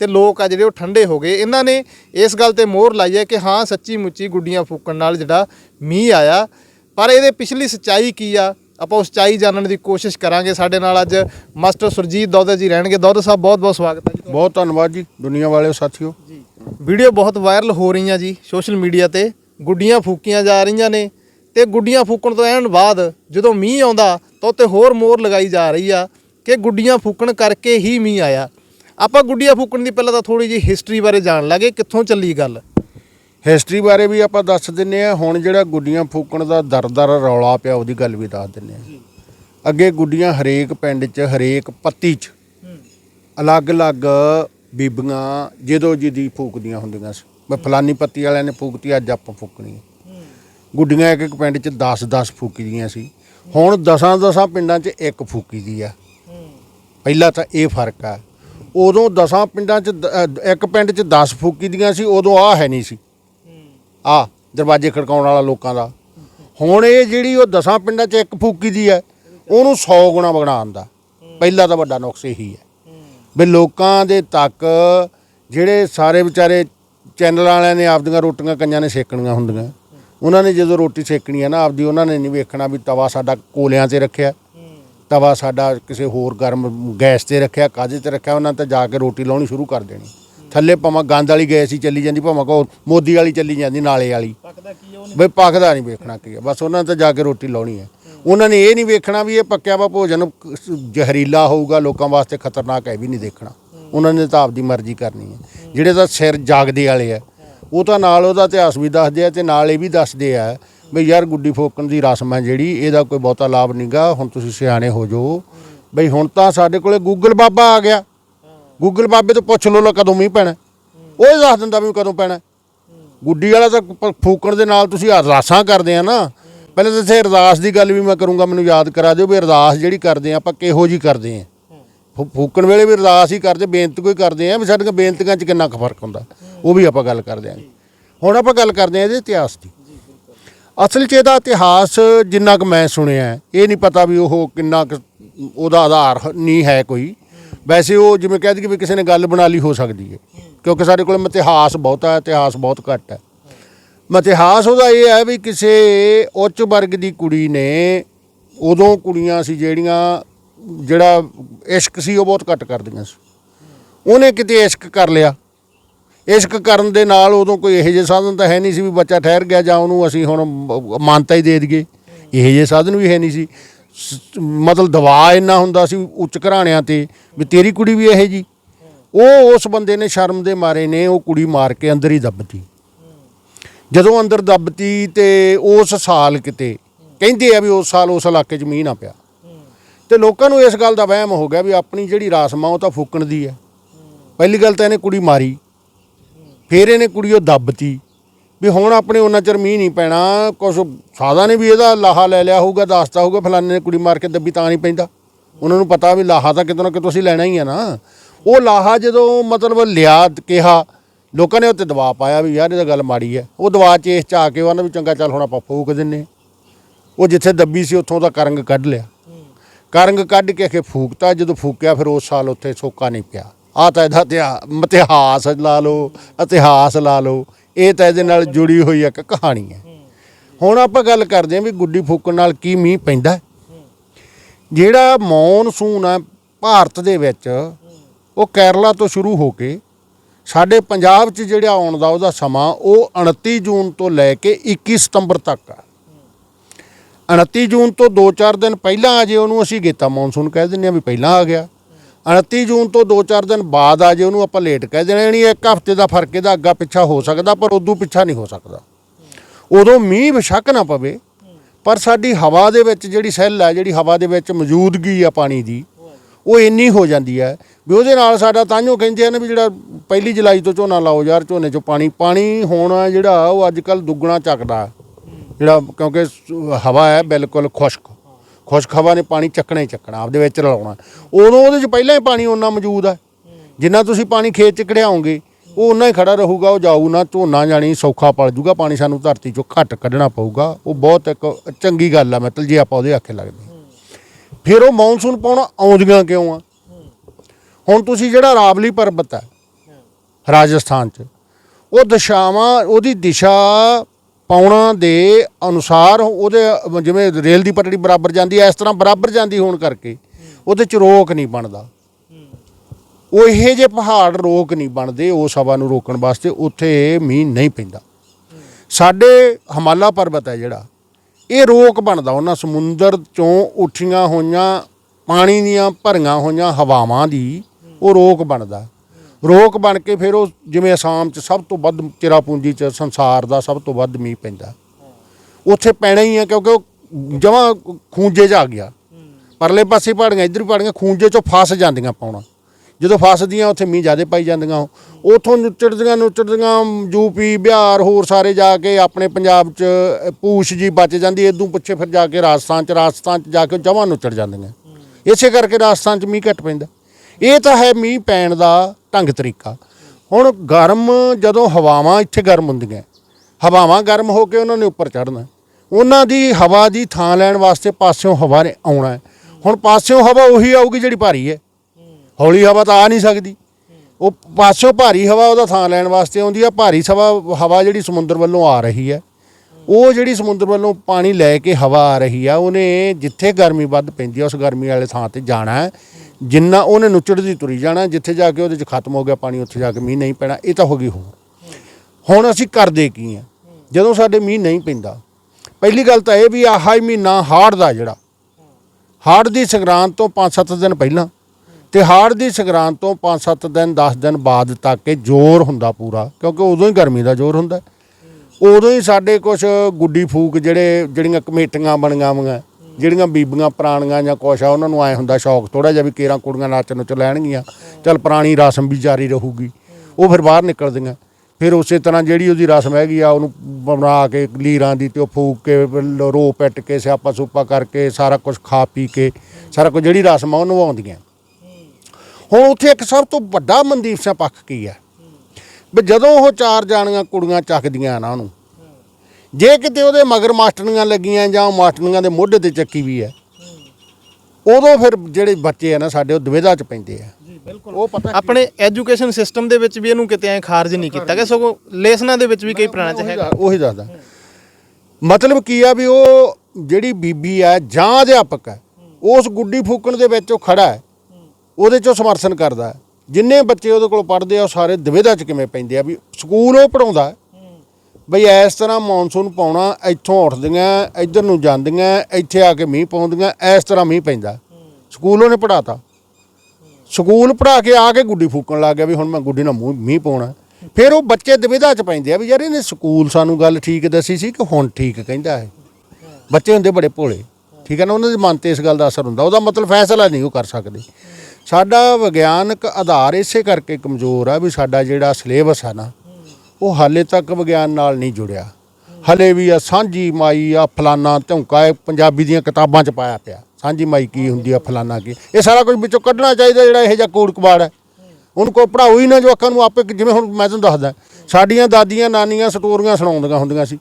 [SPEAKER 1] ਤੇ ਲੋਕ ਆ ਜਿਹੜੇ ਉਹ ਠੰਡੇ ਹੋ ਗਏ। ਇਹਨਾਂ ਨੇ ਇਸ ਗੱਲ ਤੇ ਮੋਹਰ ਲਾਈ ਹੈ ਕਿ ਹਾਂ, ਸੱਚੀ ਮੁੱਚੀ ਗੁੱਡੀਆਂ ਫੂਕਣ ਨਾਲ ਜਿਹੜਾ ਮੀਂਹ ਆਇਆ। ਪਰ ਇਹਦੇ ਪਿਛਲੀ ਸੱਚਾਈ ਕੀ ਆ? ਆਪਾਂ ਉਸ ਸੱਚਾਈ ਜਾਣਨ ਦੀ ਕੋਸ਼ਿਸ਼ ਕਰਾਂਗੇ। ਸਾਡੇ ਨਾਲ ਅੱਜ ਮਾਸਟਰ ਸੁਰਜੀਤ ਦੌਦਾ ਜੀ ਰਹਿਣਗੇ। ਦੌਦਾ ਸਾਹਿਬ ਬਹੁਤ ਬਹੁਤ ਸਵਾਗਤ ਹੈ ਜੀ
[SPEAKER 2] ਬਹੁਤ ਧੰਨਵਾਦ ਜੀ ਦੁਨੀਆ ਵਾਲਿਓ ਸਾਥੀਓ।
[SPEAKER 1] ਵੀਡੀਓ ਬਹੁਤ ਵਾਇਰਲ ਹੋ ਰਹੀਆਂ ਜੀ ਸੋਸ਼ਲ ਮੀਡੀਆ ਤੇ। ਗੁੱਡੀਆਂ ਫੂਕੀਆਂ ਜਾ ਰਹੀਆਂ ਨੇ ਤੇ ਗੁੱਡੀਆਂ ਫੂਕਣ ਤੋਂ ਐਨ ਬਾਅਦ ਜਦੋਂ ਮੀਂਹ ਆਉਂਦਾ ਤਾਂ ਉੱਤੇ ਹੋਰ ਮੋਹਰ ਲਗਾਈ ਜਾ ਰਹੀ ਆ ਕਿ ਗੁੱਡੀਆਂ ਫੂਕਣ ਕਰਕੇ ਹੀ ਮੀਂਹ ਆਇਆ। ਆਪਾਂ ਗੁੱਡੀਆਂ ਫੂਕਣ ਦੀ ਪਹਿਲਾਂ ਤਾਂ ਥੋੜੀ ਜਿਹੀ ਹਿਸਟਰੀ ਬਾਰੇ ਜਾਣ ਲਾਗੇ ਕਿੱਥੋਂ ਚੱਲੀ ਗੱਲ?
[SPEAKER 2] ਹਿਸਟਰੀ ਬਾਰੇ ਵੀ ਆਪਾਂ ਦੱਸ ਦਿੰਨੇ ਆ। ਹੁਣ ਜਿਹੜਾ ਗੁੱਡੀਆਂ ਫੂਕਣ ਦਾ ਦਰਦਰ ਰੌਲਾ ਪਿਆ, ਉਹਦੀ ਗੱਲ ਵੀ ਦੱਸ ਦਿੰਨੇ ਆ। ਅੱਗੇ ਗੁੱਡੀਆਂ ਹਰੇਕ ਪਿੰਡ 'ਚ, ਹਰੇਕ ਪੱਤੀ 'ਚ ਅਲੱਗ-ਅਲੱਗ ਬੀਬੀਆਂ ਜਦੋਂ ਜਿਹਦੀ ਫੂਕਦੀਆਂ ਹੁੰਦੀਆਂ ਸੀ। ਮੈਂ ਫਲਾਨੀ ਪੱਤੀ ਵਾਲਿਆਂ ਨੇ ਫੂਕਤੀ, ਅੱਜ ਆਪਾਂ ਫੂਕਣੀ ਗੁੱਡੀਆਂ ਇੱਕ ਇੱਕ ਪਿੰਡ 'ਚ 10-10 ਫੂਕੀਆਂ ਸੀ। ਹੁਣ 10-10 ਪਿੰਡਾਂ 'ਚ ਇੱਕ ਫੂਕੀ ਦੀ ਆ। ਪਹਿਲਾਂ ਤਾਂ ਇਹ ਫ਼ਰਕ ਆ। ਉਦੋਂ 10 ਪਿੰਡਾਂ 'ਚ ਦ- ਇੱਕ ਪਿੰਡ 'ਚ 10 ਫੂਕੀ ਦੀਆਂ ਸੀ, ਉਦੋਂ ਆ ਹੈ ਨਹੀਂ ਸੀ। ਆ, ਦਰਵਾਜ਼ੇ ਖੜਕਾਉਣ ਵਾਲਾ ਲੋਕਾਂ ਦਾ। ਹੁਣ ਇਹ ਜਿਹੜੀ ਉਹ 10 ਪਿੰਡਾਂ 'ਚ ਇੱਕ ਫੂਕੀ ਦੀ ਹੈ, ਉਹਨੂੰ 100 ਗੁਣਾ ਬਣਾਉਣ ਦਾ ਪਹਿਲਾ ਤਾਂ ਵੱਡਾ ਨੁਕਸ ਇਹੀ ਹੈ। ਵੀ ਲੋਕਾਂ ਦੇ ਤੱਕ ਜਿਹੜੇ ਸਾਰੇ ਵਿਚਾਰੇ ਚੈਨਲ ਵਾਲਿਆਂ ਨੇ ਆਪਦੀਆਂ ਰੋਟੀਆਂ ਕੰਨਾਂ ਨੇ ਸੇਕਣੀਆਂ ਹੁੰਦੀਆਂ। ਉਹਨਾਂ ਨੇ ਜਦੋਂ ਰੋਟੀ ਸੇਕਣੀ ਹੈ ਨਾ, ਆਪਦੀ ਉਹਨਾਂ ਨੇ ਨਹੀਂ ਵੇਖਣਾ ਵੀ ਤਵਾ ਸਾਡਾ ਕੋਲਿਆਂ ਤੇ ਰੱਖਿਆ। ਤਵਾ ਸਾਡਾ ਕਿਸੇ ਹੋਰ ਗਰਮ ਗੈਸ ਤੇ ਰੱਖਿਆ, ਕਾਜੇ ਤੇ ਰੱਖਿਆ, ਉਹਨਾਂ ਤੇ ਜਾ ਕੇ ਰੋਟੀ ਲਾਉਣੀ ਸ਼ੁਰੂ ਕਰ ਦੇਣੀ। ਥੱਲੇ ਭਾਵੇਂ ਗੰਦ ਵਾਲੀ ਗੈਸ ਹੀ ਚੱਲੀ ਜਾਂਦੀ ਭਾਵੇਂ ਕੋ ਮੋਦੀ ਵਾਲੀ ਚੱਲੀ ਜਾਂਦੀ ਨਾਲੇ ਵਾਲੀ। ਬਈ ਪੱਕਦਾ ਨਹੀਂ ਵੇਖਣਾ ਕੀ ਹੈ ਬਸ ਉਹਨਾਂ ਨੇ ਤਾਂ ਜਾ ਕੇ ਰੋਟੀ ਲਾਉਣੀ ਹੈ ਉਹਨਾਂ ਨੇ ਇਹ ਨਹੀਂ ਵੇਖਣਾ ਵੀ ਇਹ ਪੱਕਿਆ ਵਾ ਭੋਜਨ ਜ਼ਹਿਰੀਲਾ ਹੋਊਗਾ ਲੋਕਾਂ ਵਾਸਤੇ ਖਤਰਨਾਕ ਹੈ ਵੀ ਨਹੀਂ ਦੇਖਣਾ। ਉਹਨਾਂ ਨੇ ਤਾਂ ਆਪਦੀ ਮਰਜ਼ੀ ਕਰਨੀ ਹੈ ਜਿਹੜੇ ਤਾਂ ਸਿਰ ਜਾਗਦੇ ਵਾਲੇ ਆ ਉਹ ਤਾਂ ਨਾਲ ਉਹਦਾ ਇਤਿਹਾਸ ਵੀ ਦੱਸਦੇ ਆ ਤੇ ਨਾਲ ਇਹ ਵੀ ਦੱਸਦੇ ਆ ਬਈ ਯਾਰ ਗੁੱਡੀ ਫੋਕਣ ਦੀ ਰਸਮ ਹੈ ਜਿਹੜੀ ਇਹਦਾ ਕੋਈ ਬਹੁਤਾ ਲਾਭ ਨਹੀਂਗਾ ਹੁਣ ਤੁਸੀਂ ਸਿਆਣੇ ਹੋ ਜਾਓ। ਬਈ ਹੁਣ ਤਾਂ ਸਾਡੇ ਕੋਲੇ ਗੂਗਲ ਬਾਬਾ ਆ ਗਿਆ। ਗੂਗਲ ਬਾਬੇ ਤੋਂ ਪੁੱਛ ਲਓ ਲਾ ਕਦੋਂ ਮੀਂਹ ਪੈਣਾ। ਉਹ ਹੀ ਦੱਸ ਦਿੰਦਾ ਵੀ ਕਦੋਂ ਪੈਣਾ। ਗੁੱਡੀ ਵਾਲਾ ਤਾਂ ਪ- ਫੂਕਣ ਦੇ ਨਾਲ ਤੁਸੀਂ ਅਰਦਾਸਾਂ ਕਰਦੇ ਆ ਨਾ। ਪਹਿਲਾਂ ਤਾਂ ਇੱਥੇ ਅਰਦਾਸ ਦੀ ਗੱਲ ਵੀ ਮੈਂ ਕਰੂੰਗਾ ਮੈਨੂੰ ਯਾਦ ਕਰਾ ਦਿਓ ਵੀ ਅਰਦਾਸ ਜਿਹੜੀ ਕਰਦੇ ਆ ਆਪਾਂ ਕਿਹੋ ਜੀ ਕਰਦੇ ਆ। ਫੂ- ਫੂਕਣ ਵੇਲੇ ਵੀ ਅਰਦਾਸ ਹੀ ਕਰਦੇ ਬੇਨਤੀ ਕੋਈ ਕਰਦੇ ਆ ਵੀ ਸਾਡੀਆਂ ਬੇਨਤੀਆਂ 'ਚ ਕਿੰਨਾ ਕੁ ਫ਼ਰਕ ਹੁੰਦਾ। ਉਹ ਵੀ ਆਪਾਂ ਗੱਲ ਕਰਦੇ ਆਂ। ਹੁਣ ਆਪਾਂ ਗੱਲ ਕਰਦੇ ਆ ਇਹਦੇ ਇਤਿਹਾਸ ਦੀ। ਅਸਲ 'ਚ ਇਹਦਾ ਇਤਿਹਾਸ ਜਿੰਨਾ ਕੁ ਮੈਂ ਸੁਣਿਆ ਹੈ, ਇਹ ਨਹੀਂ ਪਤਾ ਵੀ ਉਹ ਕਿੰਨਾ ਕੁ ਉਹਦਾ ਆਧਾਰ ਹ- ਨਹੀਂ ਹੈ ਕੋਈ। ਵੈਸੇ ਉਹ ਜਿਵੇਂ ਕਹਿ ਦਈਏ ਵੀ ਕਿਸੇ ਨੇ ਗੱਲ ਬਣਾ ਲਈ ਹੋ ਸਕਦੀ ਹੈ। ਕਿਉਂਕਿ ਸਾਡੇ ਕੋਲ ਇਤਿਹਾਸ ਬਹੁਤਾ ਹੈ ਇਤਿਹਾਸ ਬਹੁਤ ਘੱਟ ਹੈ ਇਤਿਹਾਸ ਉਹਦਾ ਇਹ ਹੈ ਵੀ ਕਿਸੇ ਉੱਚ ਵਰਗ ਦੀ ਕੁੜੀ ਨੇ ਉਦੋਂ ਕੁੜੀਆਂ ਸੀ ਜਿਹੜੀਆਂ, ਜਿਹੜਾ ਇਸ਼ਕ ਸੀ ਉਹ ਬਹੁਤ ਘੱਟ ਕਰਦੀਆਂ ਸੀ। ਉਹਨੇ ਕਿਤੇ ਇਸ਼ਕ ਕਰ ਲਿਆ। ਇਸ਼ਕ ਕਰਨ ਦੇ ਨਾਲ ਉਦੋਂ ਕੋਈ ਇਹੋ ਜਿਹੇ ਸਾਧਨ ਤਾਂ ਹੈ ਨਹੀਂ ਸੀ ਵੀ ਬੱਚਾ ਠਹਿਰ ਗਿਆ ਜਾਂ ਉਹਨੂੰ ਅਸੀਂ ਹੁਣ ਮਾਨਤਾ ਹੀ ਦੇ ਦਈਏ। ਇਹੋ ਜਿਹੇ ਸਾਧਨ ਵੀ ਹੈ ਨਹੀਂ ਸੀ। ਸ- ਮਤਲਬ ਦਬਾਅ ਇੰਨਾ ਹੁੰਦਾ ਸੀ ਉੱਚ ਘਰਾਣਿਆਂ ਤੇ ਵੀ ਤੇਰੀ ਕੁੜੀ ਵੀ ਇਹੋ ਜੀ। ਉਹ ਉਸ ਬੰਦੇ ਨੇ ਸ਼ਰਮ ਦੇ ਮਾਰੇ ਨੇ, ਉਹ ਕੁੜੀ ਮਾਰ ਕੇ ਅੰਦਰ ਹੀ ਦੱਬਤੀ। ਜਦੋਂ ਅੰਦਰ ਦੱਬਤੀ ਤੇ ਉਸ ਸਾਲ ਕਿਤੇ, ਕਹਿੰਦੇ ਆ ਵੀ ਉਸ ਸਾਲ ਉਸ ਇਲਾਕੇ 'ਚ ਮੀਂਹ ਨਾ ਪਿਆ। ਤੇ ਲੋਕਾਂ ਨੂੰ ਇਸ ਗੱਲ ਦਾ ਵਹਿਮ ਹੋ ਗਿਆ ਵੀ ਆਪਣੀ ਜਿਹੜੀ ਰਸਮ ਆ ਉਹ ਤਾਂ ਫੂਕਣ ਦੀ ਹੈ। ਪਹਿਲੀ ਗੱਲ ਤਾਂ ਇਹਨੇ ਕੁੜੀ ਮਾਰੀ। ਫਿਰ ਇਹਨੇ ਕੁੜੀ ਉਹ ਦੱਬਤੀ। ਵੀ ਹੁਣ ਆਪਣੇ ਉਹਨਾਂ ਚਿਰ ਮੀਂਹ ਨਹੀਂ ਪੈਣਾ, ਕੁਛ ਸਾਦਾ ਨੇ ਵੀ ਇਹਦਾ ਲਾਹਾ ਲੈ ਲਿਆ ਹੋਊਗਾ, ਦੱਸਤਾ ਹੋਊਗਾ, ਫਲਾਣੇ ਨੇ ਕੁੜੀ ਮਾਰ ਕੇ ਦੱਬੀ ਤਾਂ ਨਹੀਂ ਪੈਂਦਾ। ਉਹਨਾਂ ਨੂੰ ਪਤਾ ਵੀ ਲਾਹਾ ਤਾਂ ਕਿਤੋਂ ਨਾ ਕਿਤੋਂ ਅਸੀਂ ਲੈਣਾ ਹੀ ਆ ਨਾ। ਉਹ ਲਾਹਾ ਜਦੋਂ ਮਤਲਬ ਲਿਆ ਕਿਹਾ, ਲੋਕਾਂ ਨੇ ਉੱਤੇ ਦਬਾਅ ਪਾਇਆ ਵੀ ਯਾਰ ਇਹਦਾ ਗੱਲ ਮਾੜੀ ਹੈ। ਉਹ ਦਬਾਅ ਚੇਸ 'ਚ ਆ ਕੇ ਉਹਨਾਂ ਵੀ ਚੰਗਾ ਚੱਲ ਹੁਣ ਆਪਾਂ ਫੂਕ ਦਿੰਨੇ ਉਹ ਜਿੱਥੇ ਦੱਬੀ ਸੀ ਉੱਥੋਂ ਦਾ ਕਰੰਗ ਕੱਢ ਲਿਆ। ਕਰੰਗ ਕੱਢ ਕੇ ਅਖੇ ਫੂਕਤਾ, ਜਦੋਂ ਫੂਕਿਆ ਫਿਰ ਉਸ ਸਾਲ ਉੱਥੇ ਸੋਕਾ ਨਹੀਂ ਪਿਆ। ਆ ਤਾਂ ਇਹਦਾ ਇਤਿਹਾ- ਇਤਿਹਾਸ ਲਾ ਲਓ, ਇਤਿਹਾਸ ਲਾ ਲਓ। ਇਹ ਤਾਂ ਇਹਦੇ ਨਾਲ ਜੁੜੀ ਹੋਈ ਇੱਕ ਕਹਾਣੀ ਹੈ। ਹੁਣ ਆਪਾਂ ਗੱਲ ਕਰਦੇ ਹਾਂ ਵੀ ਗੁੱਡੀ ਫੂਕਣ ਨਾਲ ਕੀ ਮੀਂਹ ਪੈਂਦਾ ਜਿਹੜਾ ਮੌਨਸੂਨ ਆ ਭਾਰਤ ਦੇ ਵਿੱਚ, ਉਹ ਕੇਰਲਾ ਤੋਂ ਸ਼ੁਰੂ ਹੋ ਕੇ ਸਾਡੇ ਪੰਜਾਬ 'ਚ ਜਿਹੜਾ ਆਉਣ ਦਾ ਉਹਦਾ ਸਮਾਂ, ਉਹ 29 ਜੂਨ ਤੋਂ ਲੈ ਕੇ 21 ਸਤੰਬਰ ਤੱਕ ਆ 29 ਜੂਨ ਤੋਂ 2-4 ਦਿਨ ਪਹਿਲਾਂ ਆ ਜੇ ਉਹਨੂੰ ਅਸੀਂ ਗੇਤਾ ਮੌਨਸੂਨ ਕਹਿ ਦਿੰਦੇ ਆ ਵੀ ਪਹਿਲਾਂ ਆ ਗਿਆ। 29 ਜੂਨ ਤੋਂ 2-4 ਦਿਨ ਬਾਅਦ ਆ ਜੇ ਉਹਨੂੰ ਆਪਾਂ ਲੇਟ ਕਹਿ ਦੇਣਾ, ਯਾਨੀ ਇੱਕ ਹਫ਼ਤੇ ਦਾ ਫ਼ਰਕ ਇਹਦਾ ਅੱਗਾ ਪਿੱਛਾ ਹੋ ਸਕਦਾ, ਪਰ ਉਦੋਂ ਪਿੱਛਾ ਨਹੀਂ ਹੋ ਸਕਦਾ। ਉਦੋਂ ਮੀਂਹ ਬੇਸ਼ੱਕ ਨਾ ਪਵੇ, ਪਰ ਸਾਡੀ ਹਵਾ ਦੇ ਵਿੱਚ ਜਿਹੜੀ ਸੈੱਲ ਹੈ ਜਿਹੜੀ ਹਵਾ ਦੇ ਵਿੱਚ ਮੌਜੂਦਗੀ ਆ ਪਾਣੀ ਦੀ, ਉਹ ਇੰਨੀ ਹੋ ਜਾਂਦੀ ਹੈ ਵੀ ਉਹਦੇ ਨਾਲ ਸਾਡਾ ਤਾਂਹੀਓ ਕਹਿੰਦੇ ਆ ਨਾ ਵੀ ਜਿਹੜਾ ਪਹਿਲੀ ਜੁਲਾਈ ਤੋਂ ਝੋਨਾ ਲਾਓ ਯਾਰ, ਝੋਨੇ 'ਚੋਂ ਪਾਣੀ ਪਾਣੀ ਹੋਣਾ ਜਿਹੜਾ ਉਹ ਅੱਜ ਕੱਲ ਦੁੱਗਣਾ ਚੱਕਦਾ। ਜਿਹੜਾ ਕਿਉਂਕਿ ਹਵਾ ਹੈ ਬਿਲਕੁਲ ਖੁਸ਼ਕ। ਖੁਸ਼ਕ ਨੇ ਪਾਣੀ ਚੱਕਣਾ ਹੀ ਚੱਕਣਾ, ਆਪਦੇ ਵਿੱਚ ਰਲਾਉਣਾ। ਉਦੋਂ ਉਹਦੇ 'ਚ ਪਹਿਲਾਂ ਹੀ ਪਾਣੀ ਉਹਨਾਂ ਮੌਜੂਦ ਹੈ ਜਿੰਨਾ ਤੁਸੀਂ ਪਾਣੀ ਖੇਤ 'ਚ ਕਢਿਆਓਗੇ, ਉਹ ਉਹਨਾਂ ਹੀ ਖੜਾ ਰਹੂਗਾ, ਉਹ ਜਾਊ ਨਾ, ਝੋਨਾ ਜਾਣੀ ਸੌਖਾ ਪਲ ਜੂਗਾ, ਪਾਣੀ ਸਾਨੂੰ ਧਰਤੀ 'ਚੋਂ ਘੱਟ ਕੱਢਣਾ ਪਊਗਾ। ਉਹ ਬਹੁਤ ਇੱਕ ਚੰਗੀ ਗੱਲ ਆ, ਮਤਲਬ ਜੇ ਆਪਾਂ ਉਹਦੇ ਆਖੇ ਲੱਗਦੇ। ਫਿਰ ਉਹ ਮੌਨਸੂਨ ਪਾਉਣਾ ਆਉਂਦੀਆਂ ਕਿਉਂ ਆ? ਹੁਣ ਤੁਸੀਂ ਜਿਹੜਾ ਰਾਵਲੀ ਪਰਬਤ ਹੈ ਰਾਜਸਥਾਨ 'ਚ, ਉਹ ਦਿਸ਼ਾਵਾਂ, ਉਹਦੀ ਦਿਸ਼ਾ ਪਾਉਣਾ ਦੇ ਅਨੁਸਾਰ ਉਹਦੇ, ਜਿਵੇਂ ਰੇਲ ਦੀ ਪਟੜੀ ਬਰਾਬਰ ਜਾਂਦੀ ਹੈ, ਇਸ ਤਰ੍ਹਾਂ ਬਰਾਬਰ ਜਾਂਦੀ ਹੋਣ ਕਰਕੇ ਉਹਦੇ 'ਚ ਰੋਕ ਨਹੀਂ ਬਣਦਾ। ਉਹ ਇਹੋ ਜਿਹੇ ਪਹਾੜ ਰੋਕ ਨਹੀਂ ਬਣਦੇ ਉਸ ਹਵਾ ਨੂੰ ਰੋਕਣ ਵਾਸਤੇ ਉੱਥੇ ਮੀਂਹ ਨਹੀਂ ਪੈਂਦਾ। ਸਾਡੇ ਹਿਮਾਲਾ ਪਰਬਤ ਹੈ ਜਿਹੜਾ, ਇਹ ਰੋਕ ਬਣਦਾ ਉਹਨਾਂ ਸਮੁੰਦਰ ਚੋਂ ਉੱਠੀਆਂ ਹੋਈਆਂ, ਪਾਣੀ ਦੀਆਂ ਭਰੀਆਂ ਹੋਈਆਂ ਹਵਾਵਾਂ ਦੀ, ਉਹ ਰੋਕ ਬਣਦਾ। ਰੋਕ ਬਣ ਕੇ ਫਿਰ ਉਹ ਜਿਵੇਂ ਅਸਾਮ 'ਚ ਸਭ ਤੋਂ ਵੱਧ ਚਿਰਾਪੂੰਜੀ 'ਚ ਸੰਸਾਰ ਦਾ ਸਭ ਤੋਂ ਵੱਧ ਮੀਂਹ ਪੈਂਦਾ। ਉੱਥੇ ਪੈਣਾ ਹੀ ਹੈ ਕਿਉਂਕਿ ਉਹ ਜਮਾਂ ਖੂੰਜੇ 'ਚ ਆ ਗਿਆ। ਪਰਲੇ ਪਾਸੇ ਪਹਾੜੀਆਂ, ਇੱਧਰ ਪਹਾੜੀਆਂ ਖੂੰਜੇ 'ਚੋਂ ਫਸ ਜਾਂਦੀਆਂ ਪਾਉਣਾ ਜਦੋਂ ਫਸਦੀਆਂ ਉੱਥੇ ਮੀਂਹ ਜ਼ਿਆਦਾ ਪਾਈ ਜਾਂਦੀਆਂ। ਉਹ। ਉੱਥੋਂ ਨੁੱਚੜਦੀਆਂ ਨੁੱਚੜਦੀਆਂ ਯੂਪੀ ਬਿਹਾਰ ਹੋਰ ਸਾਰੇ ਜਾ ਕੇ ਆਪਣੇ ਪੰਜਾਬ 'ਚ ਪੂਛ ਜੀ ਬਚ ਜਾਂਦੀ ਇਦੋਂ ਪਿੱਛੇ ਫਿਰ ਜਾ ਕੇ ਰਾਜਸਥਾਨ 'ਚ ਰਾਜਸਥਾਨ 'ਚ ਜਾ ਕੇ ਜਮਾਂ ਨੁੱਚੜ ਜਾਂਦੀਆਂ। ਇਸੇ ਕਰਕੇ ਰਾਜਸਥਾਨ 'ਚ ਮੀਂਹ ਘੱਟ ਪੈਂਦਾ। ਇਹ ਤਾਂ ਹੈ ਮੀਂਹ ਪੈਣ ਦਾ ਢੰਗ ਤਰੀਕਾ। ਹੁਣ ਗਰਮ ਜਦੋਂ ਹਵਾਵਾਂ ਇੱਥੇ ਗਰਮ ਹੁੰਦੀਆਂ, ਹਵਾਵਾਂ ਗਰਮ ਹੋ ਕੇ ਉਹਨਾਂ ਨੇ ਉੱਪਰ ਚੜ੍ਹਨਾ। ਉਹਨਾਂ ਦੀ ਹਵਾ ਦੀ ਥਾਂ ਲੈਣ ਵਾਸਤੇ ਪਾਸਿਓਂ ਹਵਾ ਨੇ ਆਉਣਾ। ਹੈ। ਹੁਣ ਪਾਸਿਓਂ ਹਵਾ ਉਹੀ ਆਊਗੀ ਜਿਹੜੀ ਭਾਰੀ ਹੈ। ਹੌਲੀ ਹਵਾ ਤਾਂ ਆ ਨਹੀਂ ਸਕਦੀ। ਉਹ ਪਾਸਿਓਂ ਭਾਰੀ ਹਵਾ ਉਹਦਾ ਥਾਂ ਲੈਣ ਵਾਸਤੇ ਆਉਂਦੀ ਆ, ਭਾਰੀ ਹਵਾ ਹਵਾ ਜਿਹੜੀ ਸਮੁੰਦਰ ਵੱਲੋਂ ਆ ਰਹੀ ਹੈ। ਉਹ ਜਿਹੜੀ ਸਮੁੰਦਰ ਵੱਲੋਂ ਪਾਣੀ ਲੈ ਕੇ ਹਵਾ ਆ ਰਹੀ ਆ, ਉਹਨੇ ਜਿੱਥੇ ਗਰਮੀ ਵੱਧ ਪੈਂਦੀ ਆ, ਉਸ ਗਰਮੀ ਵਾਲੇ ਥਾਂ ਤੇ ਜਾਣਾ ਜਿੰਨਾ ਉਹਨੇ ਨੁਚੜਦੀ ਤੁਰੀ ਜਾਣਾ, ਜਿੱਥੇ ਜਾ ਕੇ ਉਹਦੇ ਚ ਖਤਮ ਹੋ ਗਿਆ ਪਾਣੀ, ਉੱਥੇ ਜਾ ਕੇ ਮੀਂਹ ਨਹੀਂ ਪੈਣਾ, ਇਹ ਤਾਂ ਹੋ ਗਈ ਹੋਰ। ਹੁਣ ਅਸੀਂ ਕਰਦੇ ਕੀ ਆ? ਜਦੋਂ ਸਾਡੇ ਮੀਂਹ ਨਹੀਂ ਪੈਂਦਾ, ਪਹਿਲੀ ਗੱਲ ਤਾਂ ਇਹ ਵੀ ਆਹ ਹੀ ਮਹੀਨਾ ਹਾੜ ਦਾ ਜਿਹੜਾ। ਹਾੜ ਦੀ ਸੰਗਰਾਂਦ ਤੋਂ 5-7 ਦਿਨ ਪਹਿਲਾਂ ਤੇ ਹਾੜ ਦੀ ਸੰਗਰਾਂਦ ਤੋਂ 5-7 ਦਿਨ 10 ਦਿਨ ਬਾਅਦ ਤੱਕ ਇਹ ਜ਼ੋਰ ਹੁੰਦਾ ਪੂਰਾ, ਕਿਉਂਕਿ ਉਦੋਂ ਹੀ ਗਰਮੀ ਦਾ ਜ਼ੋਰ ਹੁੰਦਾ। ਉਦੋਂ ਹੀ ਸਾਡੇ ਕੁਝ ਗੁੱਡੀ ਫੂਕ ਜਿਹੜੇ, ਜਿਹੜੀਆਂ ਕਮੇਟੀਆਂ ਬਣੀਆਂ ਹੋਈਆਂ ਜਿਹੜੀਆਂ ਬੀਬੀਆਂ ਪੁਰਾਣੀਆਂ ਜਾਂ ਕੁਛ ਆ, ਉਹਨਾਂ ਨੂੰ ਆਏ ਹੁੰਦਾ ਸ਼ੌਕ ਥੋੜਾ ਜਿਹਾ ਵੀ ਕੇਰਾਂ ਕੁੜੀਆਂ ਨੱਚ ਨੁੱਚ ਲੈਣਗੀਆਂ। ਚੱਲ ਪੁਰਾਣੀ ਰਸਮ ਵੀ ਜਾਰੀ ਰਹੂਗੀ। ਉਹ ਫਿਰ ਬਾਹਰ ਨਿਕਲਦੀਆਂ। ਫਿਰ ਉਸੇ ਤਰ੍ਹਾਂ ਜਿਹੜੀ ਉਹਦੀ ਰਸਮ ਹੈਗੀ ਆ, ਉਹਨੂੰ ਬਣਾ ਕੇ ਲੀਰਾਂ ਦੀ ਤੇ ਉਹ ਫੂਕ ਕੇ, ਰੋ ਪਿੱਟ ਕੇ, ਸਿਆਪਾ ਸੂਪਾ ਕਰਕੇ, ਸਾਰਾ ਕੁਝ ਖਾ ਪੀ ਕੇ, ਸਾਰਾ ਕੁਝ ਜਿਹੜੀ ਰਸਮ ਆ ਉਹ ਨਿਭਾਉਂਦੀਆਂ ਹੁਣ ਉੱਥੇ ਇੱਕ ਸਭ ਤੋਂ ਵੱਡਾ ਮਨਦੀਪ ਸਿੰਘ ਪੱਖ ਕੀ ਹੈ? ਵੀ ਜਦੋਂ ਉਹ ਚਾਰ ਜਾਣੀਆਂ ਕੁੜੀਆਂ ਚੱਕਦੀਆਂ ਨਾ ਉਹਨੂੰ ਜੇ ਕਿਤੇ ਉਹਦੇ ਮਗਰ ਮਾਸਟਰੀਆਂ ਲੱਗੀਆਂ ਜਾਂ ਉਹ ਮਾਸਟਰੀਆਂ ਦੇ ਮੋਢੇ ਤੇ ਚੱਕੀ ਵੀ ਹੈ ਉਦੋਂ ਫਿਰ ਜਿਹੜੇ ਬੱਚੇ ਆ ਨਾ ਸਾਡੇ ਉਹ ਦੁਵਿਧਾ ਚ ਪੈਂਦੇ ਆ।
[SPEAKER 1] ਜੀ ਬਿਲਕੁਲ।
[SPEAKER 2] ਉਹ ਪਤਾ
[SPEAKER 1] ਆਪਣੇ ਐਜੂਕੇਸ਼ਨ ਸਿਸਟਮ ਦੇ ਵਿੱਚ ਵੀ ਇਹਨੂੰ ਕਿਤੇ ਐ ਖਾਰਜ ਨਹੀਂ ਕੀਤਾ ਗਿਆ ਸਗੋਂ ਲੇਸਨਾਂ ਦੇ ਵਿੱਚ ਵੀ ਕਈ ਪੁਰਾਣਾ ਚ
[SPEAKER 2] ਉਹੀ
[SPEAKER 1] ਹੈਗਾ।
[SPEAKER 2] ਉਹੀ ਦੱਸਦਾ। ਮਤਲਬ ਕੀ ਆ ਵੀ ਉਹ ਜਿਹੜੀ ਬੀਬੀ ਆ ਜਾਂ ਅਧਿਆਪਕ ਹੈ ਉਸ ਗੁੱਡੀ ਫੂਕਣ ਦੇ ਵਿੱਚ ਉਹ ਖੜਾ ਹੈ ਉਹਦੇ ਚੋਂ ਸਮਰਥਨ ਕਰਦਾ ਹੈ। ਜਿੰਨੇ ਬੱਚੇ ਉਹਦੇ ਕੋਲ ਪੜ੍ਹਦੇ ਆ, ਉਹ ਸਾਰੇ ਦੁਵਿਧਾ ਚ ਕਿਵੇਂ ਪੈਂਦੇ ਆ ਵੀ ਸਕੂਲ ਉਹ ਪੜਾਉਂਦਾ ਹੈ। ਬਈ ਇਸ ਤਰ੍ਹਾਂ ਮੌਨਸੂਨ ਪਾਉਣਾ, ਇੱਥੋਂ ਉੱਠਦੀਆਂ, ਇੱਧਰ ਨੂੰ ਜਾਂਦੀਆਂ, ਇੱਥੇ ਆ ਕੇ ਮੀਂਹ ਪਾਉਂਦੀਆਂ, ਇਸ ਤਰ੍ਹਾਂ ਮੀਂਹ ਪੈਂਦਾ। ਸਕੂਲ ਉਹਨੇ ਪੜਾਤਾ ਸਕੂਲ ਪੜਾ ਕੇ ਆ ਕੇ ਗੁੱਡੀ ਫੂਕਣ ਲੱਗ ਗਿਆ ਵੀ ਹੁਣ ਮੈਂ ਗੁੱਡੀ ਨਾਲ ਮੂੰਹ ਮੀਂਹ ਪਾਉਣਾ। ਫਿਰ ਉਹ ਬੱਚੇ ਦੁਵਿਧਾ ਚ ਪੈਂਦੇ ਆ ਵੀ ਯਾਰ ਇਹਨੇ ਸਕੂਲ ਸਾਨੂੰ ਗੱਲ ਠੀਕ ਦੱਸੀ ਸੀ ਕਿ ਹੁਣ ਠੀਕ ਕਹਿੰਦਾ ਹੈ ਬੱਚੇ ਹੁੰਦੇ ਬੜੇ ਭੋਲੇ। ਠੀਕ ਹੈ ਨਾ, ਉਹਨਾਂ ਦੇ ਮਨ ਤੇ ਇਸ ਗੱਲ ਦਾ ਅਸਰ ਹੁੰਦਾ। ਉਹਦਾ ਮਤਲਬ ਫੈਸਲਾ ਨਹੀਂ ਉਹ ਕਰ ਸਕਦੇ। ਸਾਡਾ ਵਿਗਿਆਨਕ ਆਧਾਰ ਇਸੇ ਕਰਕੇ ਕਮਜ਼ੋਰ ਆ ਵੀ ਸਾਡਾ ਜਿਹੜਾ ਸਿਲੇਬਸ ਆ ਨਾ, ਉਹ ਹਾਲੇ ਤੱਕ ਵਿਗਿਆਨ ਨਾਲ ਨਹੀਂ ਜੁੜਿਆ। ਹਲੇ ਵੀ ਆ ਸਾਂਝੀ ਮਾਈ ਆ ਫਲਾਨਾ ਝੁੰਕਾ ਇਹ ਪੰਜਾਬੀ ਦੀਆਂ ਕਿਤਾਬਾਂ 'ਚ ਪਾਇਆ ਪਿਆ। ਸਾਂਝੀ ਮਾਈ ਕੀ ਹੁੰਦੀ ਆ, ਫਲਾਨਾ ਕੀ? ਇਹ ਸਾਰਾ ਕੁਝ ਵਿੱਚੋਂ ਕੱਢਣਾ ਚਾਹੀਦਾ ਜਿਹੜਾ ਇਹੋ ਜਿਹਾ ਕੋੜ ਕਬਾੜ ਹੈ। ਉਹਨੂੰ ਕੋਈ ਪੜਾਓ ਹੀ ਨਾ ਜਵਾਕਾਂ ਨੂੰ ਆਪੇ ਜਿਵੇਂ ਹੁਣ ਮੈਂ ਤੁਹਾਨੂੰ ਦੱਸਦਾ, ਸਾਡੀਆਂ ਦਾਦੀਆਂ ਨਾਨੀਆਂ ਸਟੋਰੀਆਂ ਸੁਣਾਉਂਦੀਆਂ ਹੁੰਦੀਆਂ ਸੀ।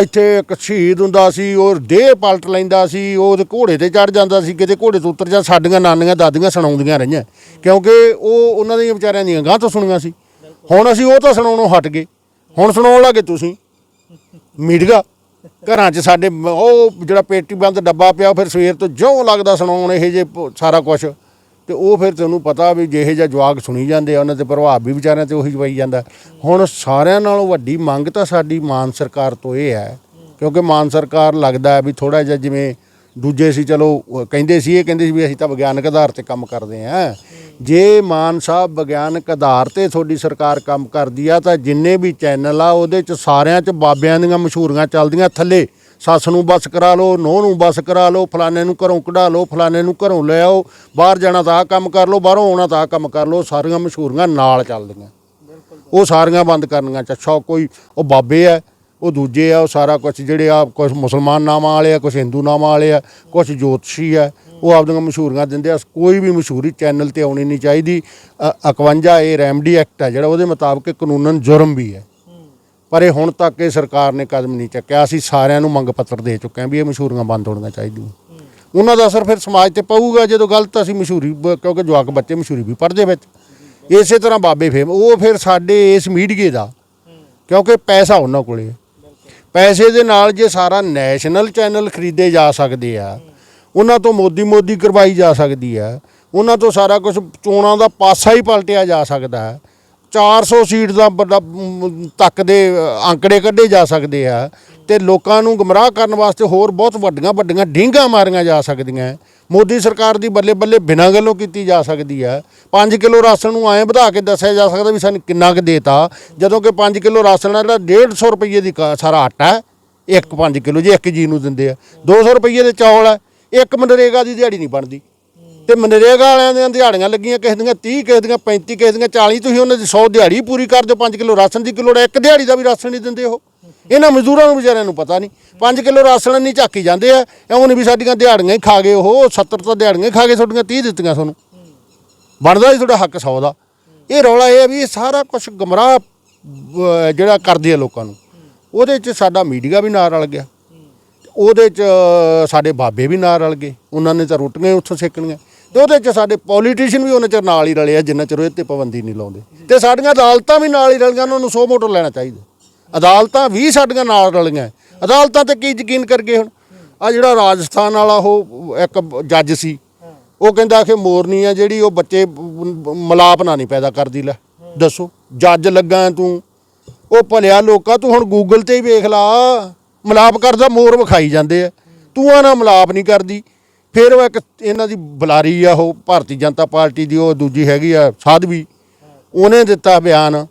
[SPEAKER 2] ਇੱਥੇ ਇੱਕ ਸ਼ਹੀਦ ਹੁੰਦਾ ਸੀ ਉਹ ਦੇਹ ਪਲਟ ਲੈਂਦਾ ਸੀ, ਉਹ ਉਹਦੇ ਘੋੜੇ ਤੇ ਚੜ ਜਾਂਦਾ ਸੀ, ਕਿਤੇ ਘੋੜੇ ਤੋਂ ਉਤਰ ਜਾਂ, ਸਾਡੀਆਂ ਨਾਨੀਆਂ ਦਾਦੀਆਂ ਸੁਣਾਉਂਦੀਆਂ ਰਹੀਆਂ। ਕਿਉਂਕਿ ਉਹ ਉਹਨਾਂ ਦੀਆਂ ਵਿਚਾਰਿਆਂ ਦੀਆਂ ਗਾਂ ਤੋਂ ਸੁਣੀਆਂ ਸੀ। ਹੁਣ ਅਸੀਂ ਉਹ ਤਾਂ ਸੁਣਾਉਣੋਂ ਹਟ ਗਏ। ਹੁਣ ਸੁਣਾਉਣ ਲੱਗੇ ਤੁਸੀਂ। ਮੀਡੀਆ, ਘਰਾਂ 'ਚ ਸਾਡੇ ਉਹ ਜਿਹੜਾ ਪੇਟੀ ਬੰਦ ਡੱਬਾ ਪਿਆ, ਉਹ ਫਿਰ ਸਵੇਰ ਤੋਂ ਜਿਉਂ ਲੱਗਦਾ ਸੁਣਾਉਣ, ਇਹ ਜੇ ਪ- ਸਾਰਾ ਕੁਝ ਤੇ ਉਹ ਫਿਰ ਤੁਹਾਨੂੰ ਪਤਾ ਵੀ ਜਿਹੇ ਜਿਹਾ ਜਵਾਕ ਸੁਣੀ ਜਾਂਦੇ ਆ, ਉਹਨਾਂ ਤੇ ਪ੍ਰਭਾਵ ਵੀ ਵਿਚਾਰਿਆਂ ਤੇ ਉਹੀ ਜਵਾਈ ਜਾਂਦਾ। ਹੁਣ ਸਾਰਿਆਂ ਨਾਲੋਂ ਵੱਡੀ ਮੰਗ ਤਾਂ ਸਾਡੀ ਮਾਨ ਸਰਕਾਰ ਤੋਂ ਇਹ ਹੈ, ਕਿਉਂਕਿ ਮਾਨ ਸਰਕਾਰ ਲੱਗਦਾ ਵੀ ਥੋੜਾ ਜਿਹਾ ਜਿਵੇਂ ਦੂਜੇ ਸੀ, ਚਲੋ ਕਹਿੰਦੇ ਸੀ ਇਹ, ਕਹਿੰਦੇ ਸੀ ਵੀ ਅਸੀਂ ਤਾਂ ਵਿਗਿਆਨਕ ਆਧਾਰ ਤੇ ਕੰਮ ਕਰਦੇ ਆਂ। ਜੇ ਮਾਨ ਸਾਹਿਬ ਵਿਗਿਆਨਕ ਆਧਾਰ ਤੇ ਤੁਹਾਡੀ ਸਰਕਾਰ ਕੰਮ ਕਰਦੀ ਆ, ਤਾਂ ਜਿੰਨੇ ਵੀ ਚੈਨਲ ਆ, ਉਹਦੇ ਚ ਸਾਰਿਆਂ ਚ ਬਾਬਿਆਂ ਦੀਆਂ ਮਸ਼ਹੂਰੀਆਂ ਚੱਲਦੀਆਂ ਥੱਲੇ। ਸੱਸ ਨੂੰ ਬਸ ਕਰਾ ਲਓ, ਨੋਹ ਨੂੰ ਬਸ ਕਰਾ ਲਓ, ਫਲਾਣੇ ਨੂੰ ਘਰੋਂ ਕਢਾ ਲਓ, ਫਲਾਣੇ ਨੂੰ ਘਰੋਂ ਲੈ ਆਓ, ਬਾਹਰ ਜਾਣਾ ਤਾਂ ਆਹ ਕੰਮ ਕਰ ਲਓ, ਬਾਹਰੋਂ ਆਉਣਾ ਤਾਂ ਆਹ ਕੰਮ ਕਰ ਲਓ, ਸਾਰੀਆਂ ਮਸ਼ਹੂਰੀਆਂ ਨਾਲ ਚੱਲਦੀਆਂ। ਉਹ ਸਾਰੀਆਂ ਬੰਦ ਕਰਨੀਆਂ ਚਾਹੀਦਾ ਕੋਈ, ਉਹ ਬਾਬੇ ਆ, ਉਹ ਦੂਜੇ ਆ, ਉਹ ਸਾਰਾ ਕੁਝ ਜਿਹੜੇ ਆ ਕੁਝ ਮੁਸਲਮਾਨ ਨਾਮਾਂ ਵਾਲੇ ਆ ਕੁਝ ਹਿੰਦੂ ਨਾਮਾਂ ਵਾਲੇ ਆ ਕੁਝ ਜੋਤਸ਼ੀ ਆ, ਉਹ ਆਪਦੀਆਂ ਮਸ਼ਹੂਰੀਆਂ ਦਿੰਦੇ ਆ। ਕੋਈ ਵੀ ਮਸ਼ਹੂਰੀ ਚੈਨਲ ਤੇ ਆਉਣੀ ਨਹੀਂ ਚਾਹੀਦੀ। ਅ- 51 ਇਹ ਰੈਮਡੀ ਐਕਟ ਆ ਜਿਹੜਾ, ਉਹਦੇ ਮੁਤਾਬਕ ਇਹ ਕਾਨੂੰਨਨ ਜੁਰਮ ਵੀ ਹੈ। ਪਰ ਇਹ ਹੁਣ ਤੱਕ ਇਹ ਸਰਕਾਰ ਨੇ ਕਦਮ ਨਹੀਂ ਚੱਕਿਆ। ਅਸੀਂ ਸਾਰਿਆਂ ਨੂੰ ਮੰਗ ਪੱਤਰ ਦੇ ਚੁੱਕੇ ਹਾਂ ਵੀ ਇਹ ਮਸ਼ਹੂਰੀਆਂ ਬੰਦ ਹੋਣੀਆਂ ਚਾਹੀਦੀਆਂ। ਉਹਨਾਂ ਦਾ ਅਸਰ ਫਿਰ ਸਮਾਜ ਤੇ ਪਊਗਾ ਜਦੋਂ ਗਲਤ ਅਸੀਂ ਮਸ਼ਹੂਰੀ ਬ- ਕਿਉਂਕਿ ਜਵਾਕ ਬੱਚੇ ਮਸ਼ਹੂਰੀ ਵੀ ਪੜ੍ਹਦੇ ਵਿੱਚ। ਇਸੇ ਤਰ੍ਹਾਂ ਬਾਬੇ ਫੇਮ, ਉਹ ਫਿਰ ਸਾਡੇ ਇਸ ਮੀਡੀਏ ਦਾ, ਕਿਉਂਕਿ ਪੈਸਾ ਉਹਨਾਂ ਕੋਲੇ ਪੈਸੇ ਦੇ ਨਾਲ ਜੇ ਸਾਰਾ ਨੈਸ਼ਨਲ ਚੈਨਲ ਖਰੀਦੇ ਜਾ ਸਕਦੇ ਆ, ਉਹਨਾਂ ਤੋਂ ਮੋਦੀ ਮੋਦੀ ਕਰਵਾਈ ਜਾ ਸਕਦੀ ਆ, ਉਹਨਾਂ ਤੋਂ ਸਾਰਾ ਕੁਝ ਚੋਣਾਂ ਦਾ ਪਾਸਾ ਹੀ ਪਲਟਿਆ ਜਾ ਸਕਦਾ ਹੈ। 400 ਸੀਟ ਦਾ ਵੱਡਾ ਤੱਕ ਦੇ ਅੰਕੜੇ ਕੱਢੇ ਜਾ ਸਕਦੇ ਆ ਤੇ ਲੋਕਾਂ ਨੂੰ ਗਮਰਾਹ ਕਰਨ ਵਾਸਤੇ ਹੋਰ ਬਹੁਤ ਵੱਡੀਆਂ ਵੱਡੀਆਂ ਢੀਂਗਾਂ ਮਾਰੀਆਂ ਜਾ ਸਕਦੀਆਂ। ਮੋਦੀ ਸਰਕਾਰ ਦੀ ਬੱਲੇ ਬੱਲੇ ਬਿਨਾਂ ਗੱਲੋਂ ਕੀਤੀ ਜਾ ਸਕਦੀ ਆ। 5 ਕਿਲੋ ਰਾਸ਼ਨ ਨੂੰ ਐਂ ਵਧਾ ਕੇ ਦੱਸਿਆ ਜਾ ਸਕਦਾ ਵੀ ਸਾਨੂੰ ਕਿੰਨਾ ਕੁ ਦੇਤਾ। ਜਦੋਂ ਕਿ 5 ਕਿਲੋ ਰਾਸ਼ਨ ਆ ਜਿਹੜਾ 150 ਰੁਪਏ ਦੀ ਕਾ- ਸਾਰਾ ਆਟਾ ਇੱਕ 5 ਕਿਲੋ ਜੇ ਇੱਕ ਜੀ ਨੂੰ ਦਿੰਦੇ ਆ। 200 ਰੁਪਏ ਦੇ ਚੌਲ ਹੈ, ਇੱਕ ਮਨਰੇਗਾ ਦੀ ਦਿਹਾੜੀ ਨਹੀਂ ਬਣਦੀ। ਤੇ ਮਨਰੇਗਾ ਵਾਲਿਆਂ ਦੀਆਂ ਦਿਹਾੜੀਆਂ ਲੱਗੀਆਂ, ਕਿਸੇ ਦੀਆਂ 30 ਕਿਸੇ ਦੀਆਂ 35 ਕਿਸੇ ਦੀਆਂ 40 ਤੁਸੀਂ ਉਹਨਾਂ ਦੀ 100 ਦਿਹਾੜੀ ਪੂਰੀ ਕਰ ਦਿਓ 5 ਕਿਲੋ ਰਾਸ਼ਨ ਦੀ ਕਿਲੋ ਇੱਕ ਦਿਹਾੜੀ ਦਾ ਵੀ ਰਾਸ਼ਨ ਨਹੀਂ ਦਿੰਦੇ ਉਹ। ਇਹਨਾਂ ਮਜ਼ਦੂਰਾਂ ਨੂੰ ਵਿਚਾਰਿਆਂ ਨੂੰ ਪਤਾ ਨਹੀਂ। 5 ਕਿਲੋ ਰਾਸ਼ਨ ਨਹੀਂ ਝਾਕੀ ਜਾਂਦੇ ਆ ਇਉਂ ਨਹੀਂ ਵੀ ਸਾਡੀਆਂ ਦਿਹਾੜੀਆਂ ਹੀ ਖਾ ਗਏ ਉਹ 70 ਤਾਂ ਦਿਹਾੜੀਆਂ ਹੀ ਖਾ ਗਏ, ਤੁਹਾਡੀਆਂ 30 ਦਿੱਤੀਆਂ ਤੁਹਾਨੂੰ। ਬਣਦਾ ਹੀ ਤੁਹਾਡਾ ਹੱਕ 100 ਦਾ। ਇਹ ਰੌਲਾ ਇਹ ਹੈ ਵੀ ਇਹ ਸਾਰਾ ਕੁਝ ਗਮਰਾਹ ਜਿਹੜਾ ਕਰਦੇ ਆ ਲੋਕਾਂ ਨੂੰ। ਉਹਦੇ 'ਚ ਸਾਡਾ ਮੀਡੀਆ ਵੀ ਨਾਲ ਰਲ ਗਿਆ। ਉਹਦੇ 'ਚ ਸਾਡੇ ਬਾਬੇ ਵੀ ਨਾਲ ਰਲ ਗਏ। ਉਹਨਾਂ ਨੇ ਤਾਂ ਰੋਟੀਆਂ ਹੀ ਉੱਥੋਂ ਸੇਕਣੀਆਂ। ਤੇ ਉਹਦੇ 'ਚ ਸਾਡੇ ਪੋਲੀਟੀਸ਼ੀਅਨ ਵੀ ਉਹਨਾਂ ਚਿਰ ਨਾਲ ਹੀ ਰਲੇ ਆ, ਜਿੰਨਾ ਚਿਰ ਇਹ ਤੇ ਪਾਬੰਦੀ ਨਹੀਂ ਲਾਉਂਦੇ। ਤੇ ਸਾਡੀਆਂ ਅਦਾਲਤਾਂ ਵੀ ਨਾਲ ਹੀ ਰਲੀਆਂ ਉਹਨਾਂ ਨੂੰ ਸੋ ਮੋਟਰ ਲੈਣਾ ਚਾਹੀਦਾ। ਅਦਾਲਤਾਂ ਵੀ ਸਾਡੀਆਂ ਨਾਲ ਰਲੀਆਂ। ਅਦਾਲਤਾਂ ਤੇ ਕੀ ਯਕੀਨ ਕਰ ਗਏ ਹੁਣ? ਆ ਜਿਹੜਾ ਰਾਜਸਥਾਨ ਵਾਲਾ ਉਹ ਇੱਕ ਜੱਜ ਸੀ, ਉਹ ਕਹਿੰਦਾ ਕਿ ਮੋਰਨੀ ਆ ਜਿਹੜੀ, ਉਹ ਬੱਚੇ ਮਲਾਪ ਨਾ ਨਹੀਂ ਪੈਦਾ ਕਰਦੀ, ਲੈ ਦੱਸੋ, ਜੱਜ ਲੱਗਾ ਤੂੰ। ਉਹ ਭਲਿਆ ਲੋਕਾਂ, ਤੂੰ ਹੁਣ ਗੂਗਲ ਤੇ ਹੀ ਵੇਖ ਲਾ, ਮਲਾਪ ਕਰਦਾ, ਮੋਰ ਵਿਖਾਈ ਜਾਂਦੇ ਆ। ਤੂੰ ਆ ਨਾ ਮਲਾਪ ਨਹੀਂ ਕਰਦੀ। ਫਿਰ ਉਹ ਇੱਕ ਇਹਨਾਂ ਦੀ ਬੁਲਾਰੀ ਆ, ਉਹ ਭਾਰਤੀ ਜਨਤਾ ਪਾਰਟੀ ਦੀ, ਉਹ ਦੂਜੀ ਹੈਗੀ ਆ ਸਾਧਵੀ। ਉਹਨੇ ਦਿੱਤਾ ਬਿਆਨ।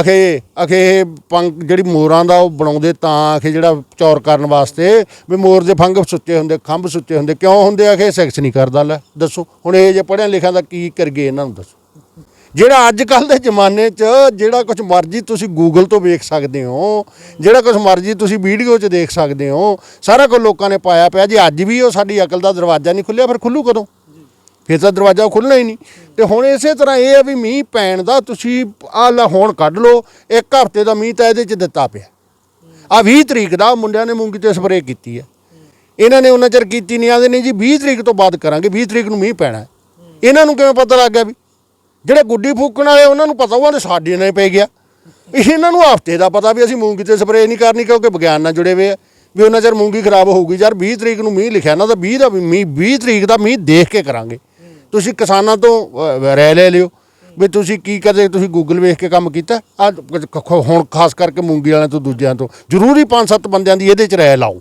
[SPEAKER 2] ਅਖੇ ਅਖੇ ਇਹ ਪੰਖ ਜਿਹੜੀ ਮੋਰਾਂ ਦਾ ਉਹ ਬਣਾਉਂਦੇ ਤਾਂ ਅਖੇ ਜਿਹੜਾ ਚੌਰ ਕਰਨ ਵਾਸਤੇ ਵੀ ਮੋਰ ਦੇ ਫੰਗ ਸੁੱਚੇ ਹੁੰਦੇ, ਖੰਭ ਸੁੱਚੇ ਹੁੰਦੇ, ਕਿਉਂ ਹੁੰਦੇ ਅਖੇ? ਸੈਕਸ ਨਹੀਂ ਕਰਦਾ ਲੈ, ਦੱਸੋ। ਹੁਣ ਇਹ ਜੇ ਪੜ੍ਹਿਆ ਲਿਖਿਆ ਦਾ ਕੀ ਕਰਗੇ ਇਹਨਾਂ ਨੂੰ ਦੱਸੋ। ਜਿਹੜਾ ਅੱਜ ਕੱਲ ਦੇ ਜ਼ਮਾਨੇ 'ਚ ਜਿਹੜਾ ਕੁਝ ਮਰਜ਼ੀ ਤੁਸੀਂ ਗੂਗਲ ਤੋਂ ਵੇਖ ਸਕਦੇ ਹੋ, ਜਿਹੜਾ ਕੁਝ ਮਰਜ਼ੀ ਤੁਸੀਂ ਵੀਡੀਓ 'ਚ ਦੇਖ ਸਕਦੇ ਹੋ, ਸਾਰਾ ਕੁਝ ਲੋਕਾਂ ਨੇ ਪਾਇਆ ਪਿਆ। ਜੇ ਅੱਜ ਵੀ ਉਹ ਸਾਡੀ ਅਕਲ ਦਾ ਦਰਵਾਜ਼ਾ ਨਹੀਂ ਖੁੱਲਿਆ, ਫਿਰ ਖੁੱਲੂ ਕਦੋਂ? ਫਿਰ ਤਾਂ ਦਰਵਾਜ਼ਾ ਖੁੱਲਣਾ ਹੀ ਨਹੀਂ। ਤੇ ਹੁਣ ਇਸੇ ਤਰ੍ਹਾਂ ਇਹ ਆ ਵੀ ਮੀਂਹ ਪੈਣ ਦਾ ਤੁਸੀਂ ਆਹ ਲੈ ਹੁਣ ਕੱਢ ਲਓ, ਇੱਕ ਹਫ਼ਤੇ ਦਾ ਮੀਂਹ ਤਾਂ ਇਹਦੇ 'ਚ ਦਿੱਤਾ ਪਿਆ। ਆ 20 ਤਰੀਕ ਦਾ ਮੁੰਡਿਆਂ ਨੇ ਮੂੰਗੀ ਤੇ ਸਪਰੇਅ ਕੀਤੀ ਹੈ। ਇਹਨਾਂ ਨੇ ਉਹਨਾਂ ਚਿਰ ਕੀਤੀ ਨਹੀਂ ਆਦੇ ਨਹੀਂ ਜੀ 20 ਤਰੀਕ ਤੋਂ ਬਾਅਦ ਕਰਾਂਗੇ 20 ਤਰੀਕ ਨੂੰ ਮੀਂਹ ਪੈਣਾ ਇਹਨਾਂ ਨੂੰ ਕਿਵੇਂ ਪਤਾ ਲੱਗ ਗਿਆ ਵੀ? ਜਿਹੜੇ ਗੁੱਡੀ ਫੂਕਣ ਵਾਲੇ ਉਹਨਾਂ ਨੂੰ ਪਤਾ ਉਹਨਾਂ ਦੇ ਸਾਡੇ ਨਾਲ ਪੈ ਗਿਆ। ਇਹਨਾਂ ਨੂੰ ਹਫ਼ਤੇ ਦਾ ਪਤਾ ਵੀ ਅਸੀਂ ਮੂੰਗੀ ਤੇ ਸਪਰੇਅ ਨਹੀਂ ਕਰਨੀ ਕਿਉਂਕਿ ਵਿਗਿਆਨ ਨਾਲ ਜੁੜੇ ਹੋਏ ਆ। ਵੀ ਉਹਨਾਂ ਚਿਰ ਮੂੰਗੀ ਖਰਾਬ ਹੋਊਗੀ। ਯਾਰ 20 ਤਰੀਕ ਨੂੰ ਮੀਂਹ ਲਿਖਿਆ ਨਾ ਤਾਂ 20 ਦਾ ਵੀ ਮੀਂਹ 20 ਤਰੀਕ ਦਾ ਮੀਂਹ ਦੇਖ ਕੇ ਕਰਾਂਗੇ। ਤੁਸੀਂ ਕਿਸਾਨਾਂ ਤੋਂ ਅਹ, ਲੈ ਲਿਓ। ਵੀ ਤੁਸੀਂ ਕੀ ਕਦੇ ਤੁਸੀਂ ਗੂਗਲ ਵੇਖ ਕੇ ਕੰਮ ਕੀਤਾ? ਆ ਹੁਣ ਖਾਸ ਕਰਕੇ ਮੂੰਗੀ ਵਾਲਿਆਂ ਤੋਂ ਦੂਜਿਆਂ ਤੋਂ। ਜ਼ਰੂਰੀ ਪੰਜ ਸੱਤ ਬੰਦਿਆਂ ਦੀ ਇਹਦੇ ਚ ਰਾਏ ਲਾਓ।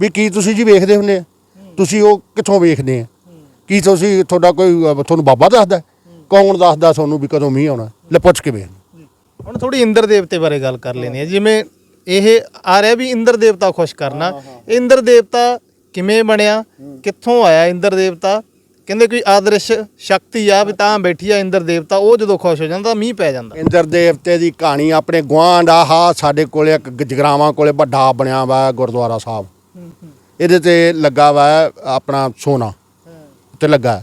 [SPEAKER 2] ਵੀ ਕੀ ਤੁਸੀਂ ਜੀ ਵੇਖਦੇ ਹੁੰਦੇ ਆ? ਤੁਸੀਂ ਉਹ ਕਿੱਥੋਂ ਵੇਖਦੇ ਆ? ਕੀ ਤੁਸੀਂ ਤੁਹਾਡਾ ਕੋਈ ਤੁਹਾਨੂੰ ਬਾਬਾ ਦੱਸਦਾ? ਕੌਣ ਦੱਸਦਾ ਤੁਹਾਨੂੰ ਵੀ ਕਦੋਂ ਮੀਂਹ ਆਉਣਾ? ਲੈ ਪੁੱਛ ਕੇ ਵੇਖ।
[SPEAKER 1] ਹੁਣ ਥੋੜੀ ਇੰਦਰ ਦੇਵਤੇ ਬਾਰੇ ਗੱਲ ਕਰ ਲੈਣੀ ਹੈ। ਜਿਵੇਂ ਇਹ ਆ ਰਿਹਾ ਵੀ ਇੰਦਰ ਦੇਵਤਾ ਖੁਸ਼ ਕਰਨਾ। ਇੰਦਰ ਦੇਵਤਾ ਕਿਵੇਂ ਬਣਿਆ? ਕਿੱਥੋਂ ਆਇਆ ਇੰਦਰ ਦੇਵਤਾ? ਕਹਿੰਦੇ ਕੋਈ ਆਦਰਸ਼ ਸ਼ਕਤੀ ਆ ਵੀ ਤਾਂ ਬੈਠੀ ਆ ਇੰਦਰ ਦੇਵਤਾ। ਉਹ ਜਦੋਂ ਖੁਸ਼ ਹੋ ਜਾਂਦਾ ਮੀਂਹ ਪੈ ਜਾਂਦਾ।
[SPEAKER 2] ਇੰਦਰ ਦੇਵਤੇ ਦੀ ਕਹਾਣੀ ਆਪਣੇ ਗੁਆਂਢ ਆਹ ਸਾਡੇ ਕੋਲੇ ਇੱਕ ਜਗਰਾਵਾਂ ਕੋਲੇ ਵੱਡਾ ਬਣਿਆ ਵਾ ਗੁਰਦੁਆਰਾ ਸਾਹਿਬ। ਇਹਦੇ ਤੇ ਲੱਗਾ ਵਾ ਆਪਣਾ ਸੋਨਾ। ਤੇ ਲੱਗਾ।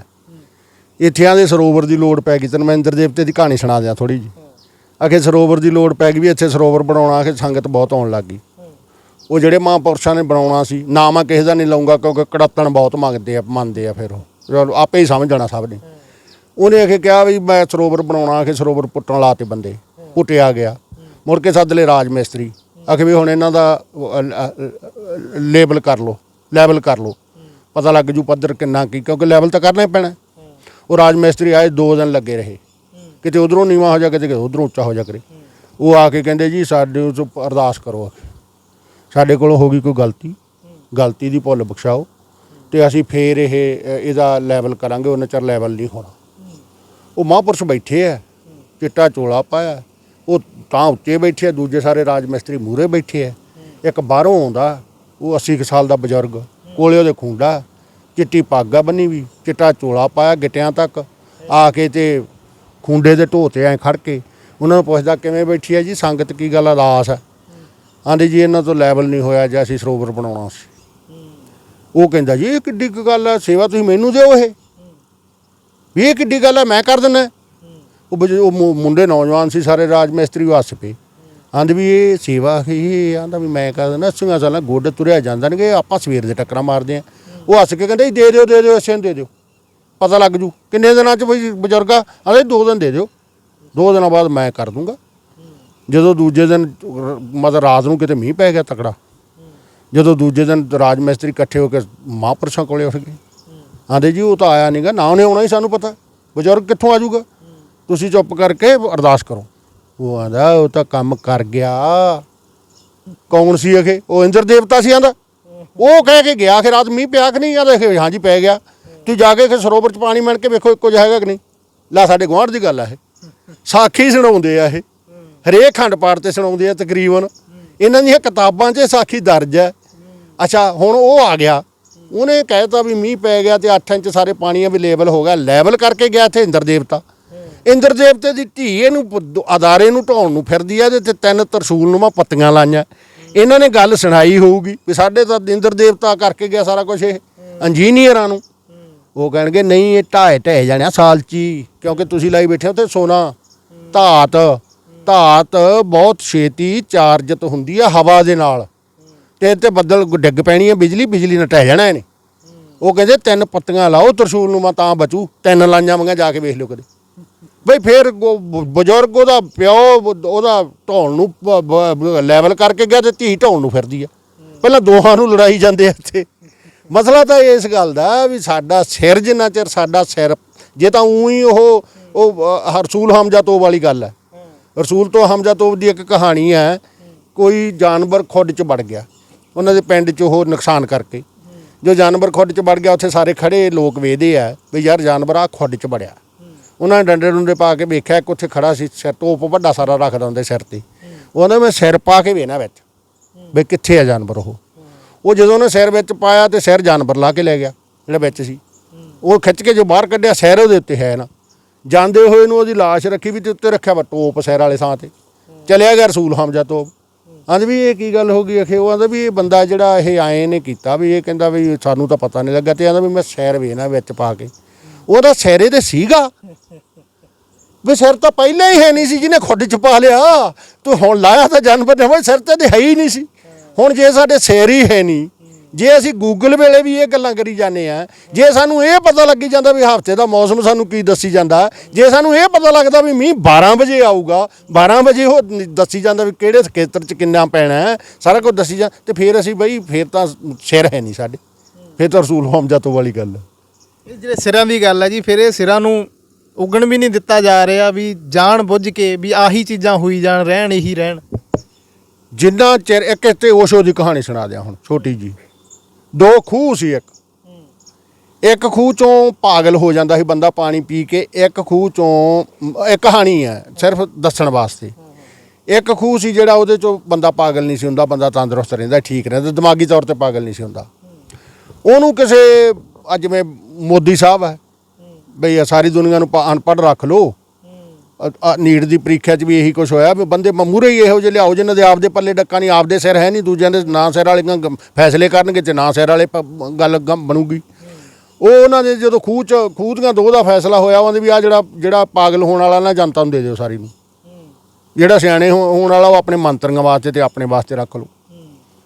[SPEAKER 2] ਹੈ। ਇੱਥੇ ਆਂਦੇ ਸਰੋਵਰ ਦੀ ਲੋੜ ਪੈ ਗਈ ਤੈਨੂੰ ਮੈਂ ਇੰਦਰ ਦੇਵਤੇ ਦੀ ਕਹਾਣੀ ਸੁਣਾ ਦਿਆਂ ਥੋੜੀ ਜੀ ਆਖੇ ਸਰੋਵਰ ਦੀ ਲੋੜ ਪੈ ਗਈ ਵੀ ਇੱਥੇ ਸਰੋਵਰ ਬਣਾਉਣਾ ਆਖੇ ਸੰਗਤ ਬਹੁਤ ਆਉਣ ਲੱਗ ਗਈ। ਉਹ ਜਿਹੜੇ ਮਹਾਂਪੁਰਸ਼ਾਂ ਨੇ ਬਣਾਉਣਾ ਸੀ, ਨਾ ਮੈਂ ਕਿਸੇ ਦਾ ਨਹੀਂ ਲਾਉਂਗਾ ਕਿਉਂਕਿ ਕੜਤਣ ਬਹੁਤ ਮੰਗਦੇ ਆ, ਮੰਨਦੇ ਆ ਫਿਰ ਉਹ। ਚਲੋ, ਆਪੇ ਹੀ ਸਮਝ ਜਾਣਾ ਸਭ ਨੇ। ਉਹਨੇ ਆਖੇ ਕਿਹਾ ਵੀ ਮੈਂ ਸਰੋਵਰ ਬਣਾਉਣਾ ਆਖੇ ਸਰੋਵਰ ਪੁੱਟਣ ਲਾਤੇ ਬੰਦੇ, ਪੁੱਟਿਆ ਗਿਆ। ਮੁੜ ਕੇ ਸੱਦ ਲਏ ਰਾਜ ਮਿਸਤਰੀ। ਆਖੇ ਵੀ ਹੁਣ ਇਹਨਾਂ ਦਾ ਲੇਬਲ ਕਰ ਲਓ ਲੈਵਲ ਕਰ ਲਓ। ਪਤਾ ਲੱਗ ਜੂ ਪੱਧਰ ਕਿੰਨਾ ਕੀ, ਕਿਉਂਕਿ ਲੈਵਲ ਤਾਂ ਕਰਨਾ ਹੀ ਪੈਣਾ। ਉਹ ਰਾਜ ਮਿਸਤਰੀ ਆਏ, ਦੋ ਦਿਨ ਲੱਗੇ ਰਹੇ। ਕਿਤੇ ਉਧਰੋਂ ਨੀਵਾ ਹੋ ਜਾ, ਕਿਤੇ ਉਧਰੋਂ ਉੱਚਾ ਹੋ ਜਾ ਕਰੇ। ਉਹ ਆ ਕੇ ਕਹਿੰਦੇ ਜੀ, ਸਾਡੇ ਉਸ ਅਰਦਾਸ ਕਰੋ। ਆ ਸਾਡੇ ਕੋਲੋਂ ਹੋ ਗਈ ਕੋਈ ਗਲਤੀ। ਗਲਤੀ ਦੀ ਭੁੱਲ ਬਖਸ਼ਾਓ। ਤੇ ਅਸੀਂ ਫੇਰ ਇਹ, ਇਹਦਾ ਲੈਵਲ ਕਰਾਂਗੇ, ਉਹਨਾਂ ਚਿਰ ਲੈਵਲ ਨਹੀਂ ਹੋਣਾ। ਉਹ ਮਹਾਂਪੁਰਸ਼ ਬੈਠੇ ਆ। ਚਿੱਟਾ ਚੋਲਾ ਪਾਇਆ। ਉਹ ਤਾਂ ਉੱਚੇ ਬੈਠੇ ਆ, ਦੂਜੇ ਸਾਰੇ ਰਾਜ ਮਿਸਤਰੀ ਮੂਰੇ ਬੈਠੇ ਆ। ਇੱਕ ਬਾਹਰੋਂ ਆਉਂਦਾ। ਉਹ 80 ਕੁ ਸਾਲ ਦਾ ਬਜ਼ੁਰਗ। ਕੋਲੇ ਉਹਦੇ ਖੁੰਡਾ। ਚਿੱਟੀ ਪੱਗ ਆ ਬੰਨੀ ਵੀ, ਚਿੱਟਾ ਚੋਲਾ ਪਾਇਆ ਗਿੱਟਿਆਂ ਤੱਕ, ਆ ਕੇ ਤੇ ਖੁੰਡੇ ਦੇ ਢੋਤੇ ਐ ਖੜ ਕੇ ਉਹਨਾਂ ਨੂੰ ਪੁੱਛਦਾ, ਕਿਵੇਂ ਬੈਠੀ ਆ ਜੀ? ਸੰਗਤ ਕੀ ਗੱਲ ਅਦਾਸ ਹੈ ਆਂਦੇ ਜੀ, ਇਹਨਾਂ ਤੋਂ ਲੈਵਲ ਨਹੀਂ ਹੋਇਆ ਜੇ ਅਸੀਂ ਸਰੋਵਰ ਬਣਾਉਣਾ ਸੀ। ਉਹ ਕਹਿੰਦਾ, ਜੀ, ਇਹ ਕਿੱਡੀ ਕੁ ਗੱਲ ਆ? ਸੇਵਾ ਤੁਸੀਂ ਮੈਨੂੰ ਦਿਓ ਇਹ। ਵੀ ਇਹ ਕਿੱਡੀ ਗੱਲ ਆ? ਮੈਂ ਕਰ ਦਿੰਦਾ। ਉਹ ਬਜ- ਮੁੰਡੇ ਨੌਜਵਾਨ ਸੀ ਸਾਰੇ, ਰਾਜ ਮਿਸਤਰੀ ਉਹ ਪਏ। ਆਂਦੇ ਵੀ ਇਹ ਸੇਵਾ ਇਹ ਆਂਦਾ ਵੀ ਮੈਂ ਕਰ ਦਿੰਦਾ ਸਿੰਘਾਂ ਸਾਲਾਂ ਗੋਡ ਤੁਰਿਆ ਜਾਂਦਾ ਆਪਾਂ ਸਵੇਰ ਦੇ ਟੱਕਰਾਂ ਮਾਰਦੇ ਆ। ਉਹ ਹੱਸ ਕੇ ਕਹਿੰਦੇ ਜੀ, ਦੇ ਦਿਓ ਦੇ ਦਿਓ, ਇਸੇ ਨੂੰ ਦੇ ਦਿਓ। ਪਤਾ ਲੱਗ ਜੂ ਕਿੰਨੇ ਦਿਨਾਂ ਚ ਬਈ ਬਜ਼ੁਰਗਾ? ਆਂਦੇ ਦੋ ਦਿਨ ਦੇ ਦਿਓ। ਦੋ ਦਿਨਾਂ ਬਾਅਦ ਮੈਂ ਕਰ ਦੂੰਗਾ। ਜਦੋਂ ਦੂਜੇ ਦਿਨ ਮਤਲਬ ਰਾਤ ਨੂੰ ਕਿਤੇ ਮੀਂਹ ਪੈ ਗਿਆ ਤਕੜਾ, ਜਦੋਂ ਦੂਜੇ ਦਿਨ ਰਾਜ ਮਿਸਤਰੀ ਇਕੱਠੇ ਹੋ ਕੇ ਮਹਾਂਪੁਰਸ਼ਾਂ ਕੋਲੇ ਉੱਠ ਗਏ। ਆਂਦੇ ਜੀ, ਉਹ ਤਾਂ ਆਇਆ ਨਹੀਂਗਾ ਨਾ ਉਹਨੇ ਆਉਣਾ ਹੀ ਸਾਨੂੰ ਪਤਾ। ਬਜ਼ੁਰਗ ਕਿੱਥੋਂ ਆ ਜਾਊਗਾ? ਤੁਸੀਂ ਚੁੱਪ ਕਰਕੇ ਅਰਦਾਸ ਕਰੋ। ਉਹ ਆਂਦਾ, ਉਹ ਤਾਂ ਕੰਮ ਕਰ ਗਿਆ। ਕੌਣ ਸੀ ਅਖੇ ਉਹ ਇੰਦਰ ਦੇਵਤਾ ਸੀ ਆਂਦਾ। ਉਹ ਕਹਿ ਕੇ ਗਿਆ ਕਿ ਰਾਤ ਮੀਂਹ ਪਿਆ ਕਿ ਨਹੀਂ? ਆਂਦਾ ਕਿ ਹਾਂਜੀ, ਪੈ ਗਿਆ। ਤੁਸੀਂ ਜਾ ਕੇ ਕਿ ਸਰੋਵਰ ਚ ਪਾਣੀ ਮਿਣ ਕੇ ਵੇਖੋ ਇੱਕੋ ਜਿਹਾ ਹੈਗਾ ਕਿ ਨਹੀਂ। ਲੈ, ਸਾਡੇ ਗੁਆਂਢ ਦੀ ਗੱਲ ਆ ਇਹ। ਸਾਖੀ ਸੁਣਾਉਂਦੇ ਆ ਇਹ। ਹਰੇਕ ਖੰਡ ਪਾਠ ਤੇ ਸੁਣਾਉਂਦੇ ਆ ਤਕਰੀਬਨ। ਇਹਨਾਂ ਦੀਆਂ ਕਿਤਾਬਾਂ 'ਚ ਸਾਖੀ ਦਰਜ ਹੈ ਅੱਛਾ, ਹੁਣ ਉਹ ਆ ਗਿਆ। ਉਹਨੇ ਕਹਿਤਾ ਵੀ ਮੀਂਹ ਪੈ ਗਿਆ ਤੇ 8 ਇੰਚ ਸਾਰੇ ਪਾਣੀ ਅਵੇਲੇਬਲ ਹੋ ਗਿਆ। ਲੈਵਲ ਕਰਕੇ ਗਿਆ ਇੱਥੇ ਇੰਦਰ ਦੇਵਤਾ। ਇੰਦਰ ਦੇਵਤੇ ਦੀ ਧੀ ਇਹਨੂੰ ਅਦਾਰੇ ਨੂੰ ਢਾਉਣ ਨੂੰ ਫਿਰਦੀ ਆ ਇਹਦੇ ਤੇ ਤਿੰਨ ਤਰਸ਼ੂਲ ਨੂੰ ਮੈਂ ਪੱਤੀਆਂ ਲਾਈਆਂ। ਇਹਨਾਂ ਨੇ ਗੱਲ ਸੁਣਾਈ ਹੋਊਗੀ ਵੀ ਸਾਡੇ ਤਾਂ ਇੰਦਰ ਦੇਵਤਾ ਕਰਕੇ ਗਿਆ ਸਾਰਾ ਕੁਝ ਇਹ, ਇੰਜੀਨੀਅਰਾਂ ਨੂੰ। ਉਹ ਕਹਿਣਗੇ, ਨਹੀਂ, ਇਹ ਢਾਏ ਢਹਿ ਜਾਣਿਆ ਸਾਲ ਚ ਹੀ ਕਿਉਂਕਿ ਤੁਸੀਂ ਲਾਈ ਬੈਠੇ ਹੋ ਤੇ ਸੋਨਾ, ਧਾਤ ਧਾਤ ਬਹੁਤ ਛੇਤੀ ਚਾਰਜਤ ਹੁੰਦੀ ਆ ਹਵਾ ਦੇ ਨਾਲ। ਤੇ ਤੇ ਬੱਦਲ ਡਿੱਗ ਪੈਣੀ ਹੈ ਬਿਜਲੀ ਬਿਜਲੀ ਨਾਲ ਟਹਿ ਜਾਣਾ ਇਹਨੇ। ਉਹ ਕਹਿੰਦੇ, ਤਿੰਨ ਪੱਤੀਆਂ ਲਾਓ ਤਰਸ਼ੂਲ ਨੂੰ, ਮੈਂ ਤਾਂ ਬਚੂ, ਤਿੰਨ ਲਾਈਆਂ ਮੰਗਾ ਜਾ ਕੇ ਵੇਖ ਲਿਓ ਕਦੇ। ਬਈ ਫਿਰ ਗੋ- ਬਜ਼ੁਰਗ ਉਹਦਾ ਪਿਓ ਉਹਦਾ ਢਾਉਣ ਨੂੰ ਲੈਵਲ ਕਰਕੇ ਗਿਆ ਤੇ ਧੀ ਢਾਉਣ ਨੂੰ ਫਿਰਦੀ ਆ। ਪਹਿਲਾਂ ਦੋਹਾਂ ਨੂੰ ਲੜਾਈ ਜਾਂਦੇ ਆ ਇੱਥੇ। ਮਸਲਾ ਤਾਂ ਇਸ ਗੱਲ ਦਾ ਵੀ ਸਾਡਾ ਸਿਰ ਜਿੰਨਾ ਚਿਰ ਸਾਡਾ ਸਿਰ ਜੇ ਤਾਂ ਉਹੀ ਉਹ ਉਹ ਅ, ਹਰਸੂਲ ਹਮਜ਼ਾ ਤੋਬ ਵਾਲੀ ਗੱਲ ਹੈ। ਰਸੂਲ ਤੋਂ ਹਮਜ਼ਾ ਤੋਬ ਦੀ ਇੱਕ ਕਹਾਣੀ ਹੈ ਕੋਈ ਜਾਨਵਰ ਖੁੱਡ 'ਚ ਵੜ ਗਿਆ। ਉਹਨਾਂ ਦੇ ਪਿੰਡ 'ਚ ਉਹ ਨੁਕਸਾਨ ਕਰਕੇ। ਜੋ ਜਾਨਵਰ ਖੁੱਡ 'ਚ ਵੜ ਗਿਆ ਉੱਥੇ ਸਾਰੇ ਖੜੇ ਲੋਕ ਵੇਖਦੇ ਆ ਵੀ ਯਾਰ ਜਾਨਵਰ ਆ ਖੁੱਡ 'ਚ ਵੜਿਆ। ਉਹਨਾਂ ਨੇ ਡੰਡੇ ਡੁੰਡੇ ਪਾ ਕੇ ਵੇਖਿਆ, ਇੱਕ ਉੱਥੇ ਖੜਾ ਸੀ ਸਿਰ ਟੋਪ ਵੱਡਾ ਸਾਰਾ ਰੱਖਦਾ ਹੁੰਦਾ ਸਿਰ ਤੇ। ਉਹਨਾਂ ਮੈਂ ਸਿਰ ਪਾ ਕੇ ਵੇਨਾ ਵਿੱਚ, ਵੀ ਕਿੱਥੇ ਆ ਜਾਨਵਰ ਉਹ? ਉਹ ਜਦੋਂ ਉਹਨੇ ਸਿਰ ਵਿੱਚ ਪਾਇਆ ਤੇ ਸਿਰ ਜਾਨਵਰ ਲਾ ਕੇ ਲੈ ਗਿਆ, ਜਿਹੜਾ ਵਿੱਚ ਸੀ। ਉਹ ਖਿੱਚ ਕੇ ਜੋ ਬਾਹਰ ਕੱਢਿਆ, ਸਿਰ ਉਹਦੇ ਉੱਤੇ ਹੈ ਨਾ। ਜਾਂਦੇ ਹੋਏ ਨੂੰ ਉਹਦੀ ਲਾਸ਼ ਰੱਖੀ ਵੀ ਤੇ ਉੱਤੇ ਰੱਖਿਆ ਵਾ ਟੋਪ ਸਿਰ ਵਾਲੇ ਥਾਂ ਤੇ। ਚਲਿਆ ਗਿਆ ਰਸੂਲ ਹਮਜ਼ਾ ਤੋਪ ਆਂਦੇ ਵੀ ਇਹ ਕੀ ਗੱਲ ਹੋ ਗਈ ਅਖੇ? ਉਹ ਆਂਦਾ ਵੀ ਇਹ ਬੰਦਾ ਜਿਹੜਾ ਇਹ ਆਏ ਨੇ ਕੀਤਾ ਵੀ, ਇਹ ਕਹਿੰਦਾ ਵੀ ਸਾਨੂੰ ਤਾਂ ਪਤਾ ਨਹੀਂ ਲੱਗਾ ਤੇ ਆਂਦਾ ਵੀ ਮੈਂ ਸੈਰ ਵੇਨਾ ਵਿੱਚ ਪਾ ਕੇ ਉਹਦਾ ਸਿਰੇ ਤੇ ਸੀਗਾ। ਵੀ ਸਿਰ ਤਾਂ ਪਹਿਲਾਂ ਹੀ ਹੈ ਨਹੀਂ ਸੀ, ਜਿਹਨੇ ਖੁੱਡ ਚ ਪਾ ਲਿਆ। ਤੂੰ ਹੁਣ ਲਾਇਆ ਤਾਂ ਜਾਨਵਰ ਨੇ ਹੋਏ ਸਿਰ ਤੇ ਤਾਂ ਹੈ ਹੀ ਨਹੀਂ ਸੀ। ਹੁਣ ਜੇ ਸਾਡੇ ਸਿਰ ਹੀ ਹੈ ਨਹੀਂ, ਜੇ ਅਸੀਂ ਗੂਗਲ ਵੇਲੇ ਵੀ ਇਹ ਗੱਲਾਂ ਕਰੀ ਜਾਂਦੇ ਆ ਜੇ ਸਾਨੂੰ ਇਹ ਪਤਾ ਲੱਗੀ ਜਾਂਦਾ ਵੀ ਹਫ਼ਤੇ ਦਾ ਮੌਸਮ ਸਾਨੂੰ ਕੀ ਦੱਸੀ ਜਾਂਦਾ, ਜੇ ਸਾਨੂੰ ਇਹ ਪਤਾ ਲੱਗਦਾ ਵੀ ਮੀਂਹ 12 ਵਜੇ ਆਊਗਾ 12 ਵਜੇ ਉਹ ਦੱਸੀ ਜਾਂਦਾ ਵੀ ਕਿਹੜੇ ਖੇਤਰ 'ਚ ਕਿੰਨਾ ਪੈਣਾ ਸਾਰਾ ਕੁਝ ਦੱਸੀ ਜਾਂ, ਤੇ ਫਿਰ ਅਸੀਂ ਬਈ ਫਿਰ ਤਾਂ ਸਿਰ ਹੈ ਨਹੀਂ ਸਾਡੇ। ਫਿਰ ਤਾਂ ਰਸੂਲ ਹਮਜ਼ਾ ਤੋਂ ਵਾਲੀ ਗੱਲ ਹੈ।
[SPEAKER 1] ਇਹ ਜਿਹੜੇ ਸਿਰਾਂ ਦੀ ਗੱਲ ਹੈ ਜੀ, ਫਿਰ ਇਹ ਸਿਰਾਂ ਨੂੰ ਉਗਣ ਵੀ ਨਹੀਂ ਦਿੱਤਾ ਜਾ ਰਿਹਾ ਵੀ ਜਾਣ ਬੁੱਝ ਕੇ ਵੀ ਆਹੀ ਚੀਜ਼ਾਂ ਹੋਈ ਜਾਣ, ਰਹਿਣ ਇਹੀ ਰਹਿਣ।
[SPEAKER 2] ਜਿੰਨਾ ਚਿਰ ਇੱਕ ਇੱਥੇ ਓਸ਼ੋ ਦੀ ਕਹਾਣੀ ਸੁਣਾ ਦਿਆਂ ਹੁਣ, ਛੋਟੀ ਜੀ। ਦੋ ਖੂਹ ਸੀ ਇੱਕ। ਇੱਕ ਖੂਹ ਚੋਂ ਪਾਗਲ ਹੋ ਜਾਂਦਾ ਸੀ ਬੰਦਾ ਪਾਣੀ ਪੀ ਕੇ, ਇੱਕ ਖੂਹ ਚੋਂ, ਇਹ ਕਹਾਣੀ ਹੈ, ਸਿਰਫ ਦੱਸਣ ਵਾਸਤੇ। ਇੱਕ ਖੂਹ ਸੀ ਜਿਹੜਾ ਉਹਦੇ ਚੋਂ ਬੰਦਾ ਪਾਗਲ ਨਹੀਂ ਸੀ ਹੁੰਦਾ, ਬੰਦਾ ਤੰਦਰੁਸਤ ਰਹਿੰਦਾ, ਠੀਕ ਰਹਿੰਦਾ, ਦਿਮਾਗੀ ਤੌਰ ਤੇ ਪਾਗਲ ਨਹੀਂ ਸੀ ਹੁੰਦਾ। ਉਹਨੂੰ ਕਿਸੇ ਅੱਜ ਜਿਵੇਂ ਮੋਦੀ ਸਾਹਿਬ ਹੈ, ਬਈ ਸਾਰੀ ਦੁਨੀਆ ਨੂੰ ਅਨਪੜ੍ਹ ਰੱਖ ਲੋ ਨੀਟ ਦੀ ਪ੍ਰੀਖਿਆ 'ਚ ਵੀ ਇਹੀ ਕੁਝ ਹੋਇਆ ਵੀ ਬੰਦੇ ਮਮੂਰੇ ਹੀ ਇਹੋ ਜਿਹੇ ਲਿਆਓ ਜਿਨ੍ਹਾਂ ਦੇ ਆਪਦੇ ਪੱਲੇ ਡੱਕਾ ਨਹੀਂ, ਆਪਦੇ ਸਿਰ ਹੈ ਨਹੀਂ, ਦੂਜਿਆਂ ਦੇ ਨਾਂ ਸਿਰ ਵਾਲੇ ਗ- ਫੈਸਲੇ ਕਰਨਗੇ ਤੇ ਨਾਂ ਸਿਰ ਵਾਲੇ ਗੱਲ ਬਣੂਗੀ। ਉਹ ਉਹਨਾਂ ਦੇ ਜਦੋਂ ਖੂਹ 'ਚ, ਖੂਹ ਦੀਆਂ ਦੋ ਦਾ ਫੈਸਲਾ ਹੋਇਆ ਉਹਨਾਂ ਦੇ ਵੀ ਆ ਜਿਹੜਾ ਜਿਹੜਾ ਪਾਗਲ ਹੋਣ ਵਾਲਾ ਨਾ ਜਨਤਾ ਨੂੰ ਦੇ ਦਿਓ ਸਾਰੀ ਨੂੰ। ਜਿਹੜਾ ਸਿਆਣੇ ਹੋ- ਹੋਣ ਵਾਲਾ ਉਹ ਆਪਣੇ ਮੰਤਰੀਆਂ ਵਾਸਤੇ ਤੇ ਆਪਣੇ ਵਾਸਤੇ ਰੱਖ ਲਓ।